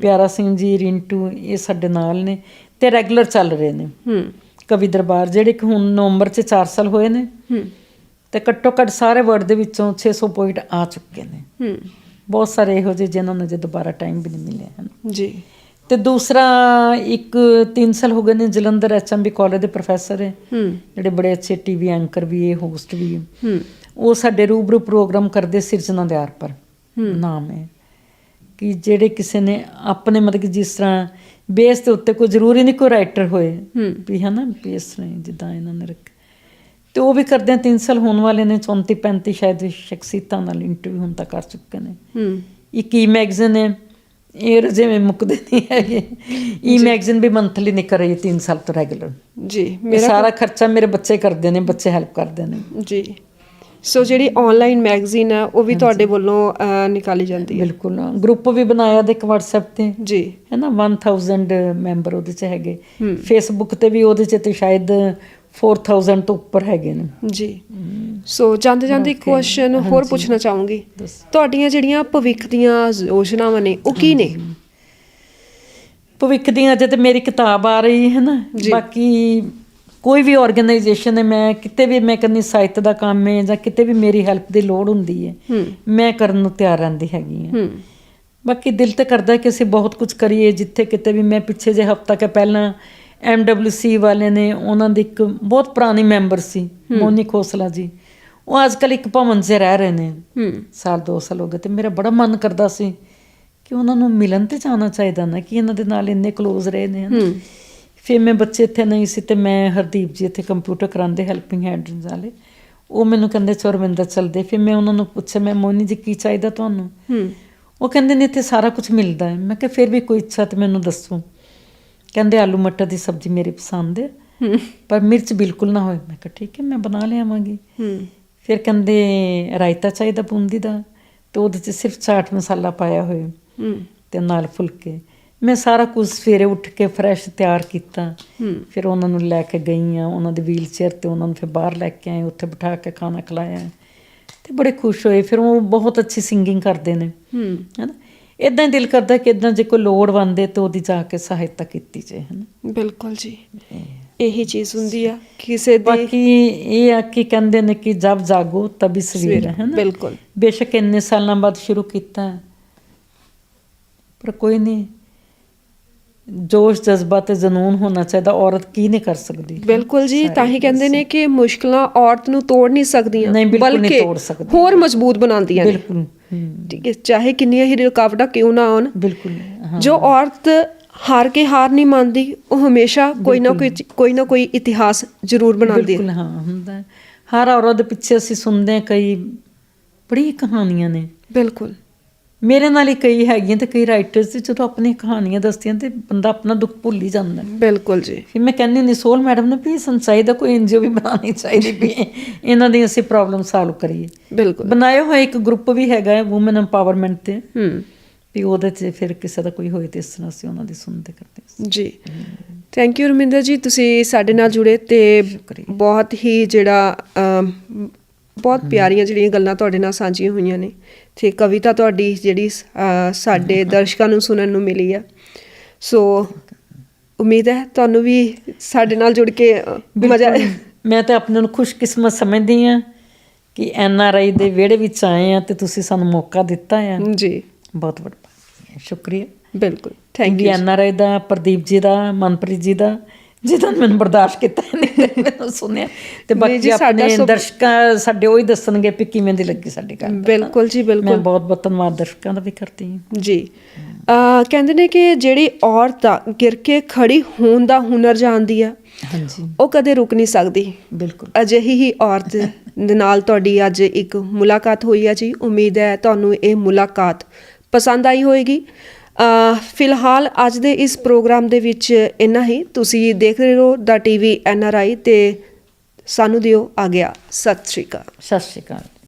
ਪਿਆਰਾ ਸਿੰਘ ਜੀ ਰਿੰਟੂ ਇਹ ਸਾਡੇ ਨਾਲ ਨੇ ਤੇ ਰੈਗੂਲਰ ਚੱਲ ਰਹੇ ਨੇ। ਹੂੰ। ਕਵੀ ਦਰਬਾਰ ਜਿਹੜੇ ਕਿ ਹੁਣ ਨਵੰਬਰ ਚ 4 ਸਾਲ ਹੋਏ ਨੇ। ਹੂੰ। ਤੇ ਘੱਟੋ ਘੱਟ ਸਾਰੇ ਵਰਡ ਦੇ ਵਿੱਚੋਂ 600 ਪੁਆਇੰਟ ਆ ਚੁੱਕੇ ਨੇ। ਹੂੰ। ਬਹੁਤ ਸਾਰੇ ਇਹੋ ਜਿਹੇ ਜਿਨ੍ਹਾਂ ਨੂੰ ਜੇ ਦੁਬਾਰਾ ਟਾਈਮ ਵੀ ਨਹੀਂ ਮਿਲਿਆ ਹਨ? ਜੀ। ਤੇ ਦੂਸਰਾ ਇੱਕ 3 ਸਾਲ ਹੋ ਗਏ ਨੇ Jalandhar H M B college ਦੇ ਪ੍ਰੋਫੈਸਰ ਹੈ। ਹੂੰ। ਜਿਹੜੇ ਬੜੇ ਅੱਛੇ ਟੀਵੀ ਐਂਕਰ ਵੀ ਹੈ ਹੋਸਟ ਵੀ ਹੈ। ਉਹ ਸਾਡੇ ਰੂਬਰੂ ਪ੍ਰੋਗਰਾਮ ਕਰਦੇ ਸਿਰਜਣਾ ਦੇ ਆਰ ਪਰ। ਨਾਮ ਹੈ। ਕਿ ਜਿਹੜੇ ਕਿਸੇ ਨੇ ਆਪਣੇ ਮਤਲਬ ਕਿ ਜਿਸ ਤਰ੍ਹਾਂ ਬੇਸ ਦੇ ਉੱਤੇ ਕੋਈ ਜ਼ਰੂਰੀ ਨਹੀਂ ਕੋਈ ਰਾਈਟਰ ਹੋਏ। ਵੀ ਹੈ ਨਾ ਬੇਸ ਨਹੀਂ ਜਿੱਦਾਂ ਇਹਨਾਂ ਨੇ ਰੱਖ ਤੇ ਉਹ ਵੀ ਕਰਦੇ ਆ 3 ਸਾਲ ਹੋਣ ਵਾਲੇ ਨੇ 34 35 ਸ਼ਾਇਦ ਸ਼ਖਸੀਅਤਾਂ ਨਾਲ ਇੰਟਰਵਿਊ ਹੁਣ ਤੱਕ ਕਰ ਚੁੱਕੇ ਨੇ। ਹੂੰ। ਇੱਕ ਈ ਮੈਗਜ਼ੀਨ ਹੈ ਇਹ ਰਜੇ ਮੁੱਕਦੇ ਨਹੀਂ ਹੈਗੇ। ਈ ਮੈਗਜ਼ੀਨ ਵੀ ਮੰਥਲੀ ਨਿਕਲ ਰਹੀ ਹੈ 3 ਸਾਲ ਤੋਂ ਰੈਗੂਲਰ ਜੀ ਮੇਰਾ ਸਾਰਾ ਖਰਚਾ ਮੇਰੇ ਬੱਚੇ ਕਰਦੇ ਨੇ ਬੱਚੇ ਹੈਲਪ ਕਰਦੇ ਨੇ। ਜੀ। ਸੋ ਜਿਹੜੀ ਆਨਲਾਈਨ ਮੈਗਜ਼ੀਨ ਹੈ ਉਹ ਵੀ ਤੁਹਾਡੇ ਵੱਲੋਂ ਨਿਕਾਲੀ ਜਾਂਦੀ ਹੈ? ਬਿਲਕੁਲ। ਗਰੁੱਪ ਵੀ ਬਣਾਇਆ ਦੇ ਇੱਕ WhatsApp ਤੇ। ਜੀ। ਹੈ ਨਾ 1000 ਮੈਂਬਰ ਉਹਦੇ ਚ ਹੈਗੇ। ਫੇਸਬੁੱਕ ਤੇ ਵੀ ਉਹਦੇ ਚ ਤੇ ਸ਼ਾਇਦ 4000 ਤੋਂ ਉੱਪਰ ਹੈਗੇ ਨੇ। ਜੀ। ਸੋ ਜਾਂਦੇ ਜਾਂਦੇ ਇੱਕ ਕੁਐਸਚਨ ਹੋਰ ਪੁੱਛਣਾ ਚਾਹੂੰਗੀ। ਤੁਹਾਡੀਆਂ ਜਿਹੜੀਆਂ ਭਵਿੱਖ ਦੀਆਂ ਯੋਜਨਾਵਾਂ ਨੇ ਉਹ ਕੀ ਨੇ? ਭਵਿੱਖ ਦੀਆਂ ਅਜੇ ਤੇ ਮੇਰੀ ਕਿਤਾਬ ਆ ਰਹੀ ਹੈ ਨਾ। ਬਾਕੀ ਕੋਈ ਵੀ ਆਰਗੇਨਾਈਜੇਸ਼ਨ ਹੈ ਮੈਂ ਕਿਤੇ ਵੀ ਮੈਂ ਕਹਿੰਦੀ ਸਾਹਿਤ ਦਾ ਕੰਮ ਹੈ ਜਾਂ ਕਿਤੇ ਵੀ ਮੇਰੀ ਹੈਲਪ ਦੀ ਲੋੜ ਹੁੰਦੀ ਹੈ ਮੈਂ ਕਰਨ ਨੂੰ ਤਿਆਰ ਰਹਿੰਦੀ ਹੈਗੀ ਹੂੰ। ਬਾਕੀ ਦਿਲ ਤੇ ਕਰਦਾ ਕਿ ਅਸੀਂ ਬਹੁਤ ਕੁਝ ਕਰੀਏ ਜਿੱਥੇ ਕਿਤੇ ਵੀ ਮੈਂ ਪਿੱਛੇ ਜੇ ਹਫਤਾ ਕੇ ਪਹਿਲਾਂ ਐਮਡਬਲਯੂਸੀ ਵਾਲੇ ਨੇ ਉਹਨਾਂ ਦੀ ਇੱਕ ਬਹੁਤ ਪੁਰਾਣੀ ਮੈਂਬਰ ਸੀ ਮੋਨੀ ਖੋਸਲਾ ਜੀ। ਉਹ ਅੱਜ ਕੱਲ ਇੱਕ ਭਵਨ 'ਚ ਰਹਿ ਰਹੇ ਨੇ। ਸਾਲ ਦੋ ਸਾਲ ਹੋ ਗਏ ਤੇ ਮੇਰਾ ਬੜਾ ਮਨ ਕਰਦਾ ਸੀ ਕਿ ਉਹਨਾਂ ਨੂੰ ਮਿਲਣ ਤੇ ਜਾਣਾ ਚਾਹੀਦਾ ਨਾ ਕਿ ਇਹਨਾਂ ਦੇ ਨਾਲ ਇੰਨੇ ক্লোਜ਼ ਰਹੇ ਨੇ ਫਿਰ ਮੈਂ ਬੱਚੇ ਇੱਥੇ ਨਹੀਂ ਸੀ ਤੇ ਮੈਂ ਹਰਦੀਪ ਜੀ ਇੱਥੇ ਕੰਪਿਊਟਰ ਕਰਾਉਂਦੇ ਹੈਲਪਿੰਗ ਹੈਂਡਸ ਵਾਲੇ ਉਹ ਮੈਨੂੰ ਕਹਿੰਦੇ ਚੌਰਵਿੰਦਰ ਚਲਦੇ। ਫਿਰ ਮੈਂ ਉਹਨਾਂ ਨੂੰ ਪੁੱਛਿਆ ਮੈਂ ਮੋਨੀ ਜੀ ਕੀ ਚਾਹੀਦਾ ਤੁਹਾਨੂੰ? ਉਹ ਕਹਿੰਦੇ ਨੇ ਇੱਥੇ ਸਾਰਾ ਕੁਝ ਮਿਲਦਾ ਹੈ। ਮੈਂ ਕਿਹਾ ਫਿਰ ਵੀ ਕੋਈ ਇੱਛਾ ਤੇ ਮੈਨੂੰ ਦੱਸੋ। ਕਹਿੰਦੇ ਆਲੂ ਮਟਰ ਦੀ ਸਬਜ਼ੀ ਮੇਰੀ ਪਸੰਦ ਹੈ। ਪਰ ਮਿਰਚ ਬਿਲਕੁਲ ਨਾ ਹੋਏ। ਮੈਂ ਕਿਹਾ ਠੀਕ ਹੈ ਮੈਂ ਬਣਾ ਲਿਆਵਾਂਗੀ। ਹੂੰ। ਫਿਰ ਕਹਿੰਦੇ ਰਾਇਤਾ ਚਾਹੀਦਾ ਬੂੰਦੀ ਦਾ। ਤੇ ਉਹਦੇ 'ਚ ਸਿਰਫ ਚਾਟ ਮਸਾਲਾ ਪਾਇਆ ਹੋਇਆ। ਹੂੰ। ਤੇ ਨਾਲ ਫੁਲਕੇ। ਮੈਂ ਸਾਰਾ ਕੁਝ ਸਵੇਰੇ ਉੱਠ ਕੇ ਫਰੈਸ਼ ਤਿਆਰ ਕੀਤਾ। ਫਿਰ ਉਹਨਾਂ ਨੂੰ ਲੈ ਕੇ ਗਈ ਆ। ਉਹਨਾਂ ਦੇ ਵੀਲ ਚੇਅਰ ਤੇ ਉਹਨਾਂ ਨੂੰ ਫਿਰ ਬਾਹਰ ਲੈ ਕੇ ਆਏ। ਉੱਥੇ ਬਿਠਾ ਕੇ ਖਾਣਾ ਖਿਲਾਇਆ। ਤੇ ਬੜੇ ਖੁਸ਼ ਹੋਏ। ਫਿਰ ਉਹ ਬਹੁਤ ਅੱਛੀ ਸਿੰਗਿੰਗ ਕਰਦੇ ਨੇ। ਹੂੰ। ਹੈਨਾ? ਇਦਾਂ ਹੀ ਦਿਲ ਕਰਦਾ ਕਿ ਇਦਾਂ ਜੇ ਕੋਈ ਲੋੜ ਵੰਦੇ ਤੇ ਉਹਦੀ ਜਾ ਕੇ ਸਹਾਇਤਾ ਕੀਤੀ ਜਾਏ ਹੈਨਾ? ਬਿਲਕੁਲ ਜੀ। ਇਹੀ। ਚੀਜ਼ ਹੁੰਦੀ ਆ ਕਿਸੇ ਦੀ ਬਾਕੀ ਇਹ ਆ ਕਿ ਕਹਿੰਦੇ ਨੇ ਕਿ ਜਬ ਜਾਗੋ ਤਬੀ ਸਵੇਰ ਹੈ ਨਾ ਬਿਲਕੁਲ। ਬੇਸ਼ੱਕ ਇੰਨੇ ਸਾਲਾਂ ਬਾਅਦ ਸ਼ੁਰੂ ਕੀਤਾ ਹੈ। ਪਰ ਕੋਈ ਨਹੀਂ। ਜੋਸ਼ ਜਜ਼ਬਾ ਤੇ ਜਨੂਨ ਹੋਣਾ ਚਾਹੀਦਾ ਔਰਤ ਕੀ ਨਹੀਂ ਕਰ ਸਕਦੀ? ਬਿਲਕੁਲ ਜੀ ਤਾਂ ਹੀ ਕਹਿੰਦੇ ਨੇ ਕਿ ਮੁਸ਼ਕਲਾਂ ਔਰਤ ਨੂੰ ਤੋੜ ਨਹੀਂ ਸਕਦੀਆਂ ਬਲਕਿ। ਹੋਰ ਮਜ਼ਬੂਤ ਬਣਾਉਂਦੀਆਂ ਨੇ। ਬਿਲਕੁਲ ਠੀਕ ਹੈ ਚਾਹੇ ਕਿੰਨੀਆਂ ਹੀ ਰੁਕਾਵਟਾਂ ਕਿਉਂ ਨਾ ਆਉਣ ਬਿਲਕੁਲ ਜੋ ਔਰਤ ਹਾਰ ਕੇ ਹਾਰ ਨਹੀਂ ਮੰਨਦੀ ਉਹ ਹਮੇਸ਼ਾ ਕੋਈ ਨਾ ਕੋਈ ਕੋਈ ਨਾ ਕੋਈ ਇਤਿਹਾਸ ਜ਼ਰੂਰ ਬਣਾਉਂਦੀ ਹੈ। ਬਿਲਕੁਲ ਹਾਂ ਹੁੰਦਾ ਹੈ। ਹਰ ਔਰਤ ਦੇ ਪਿੱਛੇ ਅਸੀਂ ਸੁਣਦੇ ਹਾਂ ਕਈ ਬੜੀ ਕਹਾਣੀਆਂ ਨੇ। ਬਿਲਕੁਲ। ਮੇਰੇ ਨਾਲ ਹੀ ਕਈ ਹੈਗੀਆਂ ਤੇ ਕਈ ਰਾਈਟਰਸ ਜਦੋਂ ਆਪਣੀਆਂ ਕਹਾਣੀਆਂ ਦੱਸਦੀਆਂ ਤੇ ਬੰਦਾ ਆਪਣਾ ਦੁੱਖ ਭੁੱਲ ਹੀ ਜਾਂਦਾ ਹੈ। ਬਿਲਕੁਲ ਜੀ ਫਿਰ ਮੈਂ ਕਹਿੰਦੀ ਹੁੰਦੀ ਸੋਲ ਮੈਡਮ ਨੂੰ ਵੀ ਸੰਚਾਈ ਦਾ ਕੋਈ ਐਨਜੀਓ ਵੀ ਬਣਾਉਣੀ ਚਾਹੀਦੀ ਵੀ ਇਹਨਾਂ ਦੀ ਅਸੀਂ ਪ੍ਰੋਬਲਮ ਸਾਲਵ ਕਰੀਏ ਬਿਲਕੁਲ ਬਣਾਇਆ ਹੋਇਆ ਇੱਕ ਗਰੁੱਪ ਵੀ ਹੈਗਾ ਹੈ ਔਮਨ ਐਮਪਾਵਰਮੈਂਟ ਤੇ ਹੂੰ ਵੀ ਉਹਦੇ 'ਚ ਫਿਰ ਕਿਸੇ ਦਾ ਕੋਈ ਹੋਏ ਤੇ ਇਸ ਤਰ੍ਹਾਂ ਅਸੀਂ ਉਹਨਾਂ ਦੀ ਸੁਣਦੇ ਕਰਦੇ। ਜੀ ਥੈਂਕ ਯੂ ਰਮਿੰਦਰ ਜੀ ਤੁਸੀਂ ਸਾਡੇ ਨਾਲ ਜੁੜੇ ਤੇ। ਬਹੁਤ ਹੀ ਜਿਹੜਾ ਬਹੁਤ ਪਿਆਰੀਆਂ ਜਿਹੜੀਆਂ ਗੱਲਾਂ ਤੁਹਾਡੇ ਨਾਲ ਸਾਂਝੀਆਂ ਹੋਈਆਂ ਨੇ ਤੇ ਕਵਿਤਾ ਤੁਹਾਡੀ ਜਿਹੜੀ ਸਾਡੇ ਦਰਸ਼ਕਾਂ ਨੂੰ ਸੁਣਨ ਨੂੰ ਮਿਲੀ ਆ। ਸੋ ਉਮੀਦ ਹੈ ਤੁਹਾਨੂੰ ਵੀ ਸਾਡੇ ਨਾਲ ਜੁੜ ਕੇ ਮਜ਼ਾ। ਮੈਂ ਤਾਂ ਆਪਣੇ ਨੂੰ ਖੁਸ਼ਕਿਸਮਤ ਸਮਝਦੀ ਹਾਂ ਕਿ ਐਨ ਆਰ ਆਈ ਦੇ ਵਿਹੜੇ ਵਿੱਚ ਆਏ ਆ ਤੇ ਤੁਸੀਂ ਸਾਨੂੰ ਮੌਕਾ ਦਿੱਤਾ ਹੈ ਜੀ। ਬਹੁਤ ਬਹੁਤ ਸ਼ੁਕਰੀਆ। ਬਿਲਕੁਲ। Thank you N R I ਦਾ ਪ੍ਰਦੀਪ ਜੀ ਦਾ ਮਨਪ੍ਰੀਤ ਜੀ ਦਾ ਨੇ ਮੈਨੂੰ ਬਰਦਾਸ਼ਤ ਕੀਤਾ ਨਹੀਂ ਤੇ ਮੈਨੂੰ ਸੁਣਿਆ। ਤੇ ਬਾਕੀ ਆਪਣੇ ਦਰਸ਼ਕਾਂ ਸਾਡੇ ਉਹ ਹੀ ਦੱਸਣਗੇ ਕਿ ਕਿਵੇਂ ਦੀ ਲੱਗੀ ਸਾਡੀ ਗੱਲ। ਬਿਲਕੁਲ ਜੀ ਮੈਂ ਬਿਲਕੁਲ। ਬਹੁਤ ਬਹੁਤ ਧੰਨਵਾਦ ਦਰਸ਼ਕਾਂ ਦਾ ਵੀ ਕਰਦੀ ਹਾਂ। ਜੀ। ਅ, ਕਹਿੰਦੇ ਨੇ ਕਿ ਜਿਹੜੀ ਔਰਤ ਆ ਗਿਰ ਕੇ ਖੜੀ ਹੋਣ ਦਾ ਹੁਨਰ ਜਾਣਦੀ ਆ ਹਾਂਜੀ। ਉਹ ਕਦੇ ਰੁਕ ਨਹੀਂ ਸਕਦੀ। ਬਿਲਕੁਲ। ਅਜਿਹੀ ਹੀ ਔਰਤ ਦੇ ਨਾਲ ਤੁਹਾਡੀ ਅੱਜ ਇੱਕ ਮੁਲਾਕਾਤ ਹੋਈ ਹੈ ਜੀ। ਉਮੀਦ ਹੈ ਤੁਹਾਨੂੰ ਇਹ ਮੁਲਾਕਾਤ ਪਸੰਦ ਆਈ ਹੋਵੇਗੀ ਫਿਲਹਾਲ ਅੱਜ ਦੇ ਇਸ ਪ੍ਰੋਗਰਾਮ ਦੇ ਵਿੱਚ ਇੰਨਾ ਹੀ। ਤੁਸੀਂ ਦੇਖ ਰਹੇ ਹੋ ਦਾ ਟੀਵੀ ਐਨ ਆਰ ਆਈ ਤੇ ਸਾਨੂੰ ਦਿਓ ਆ ਗਿਆ ਸਤਿ ਸ਼੍ਰੀ ਅਕਾਲ। ਸਤਿ ਸ਼੍ਰੀ ਅਕਾਲ।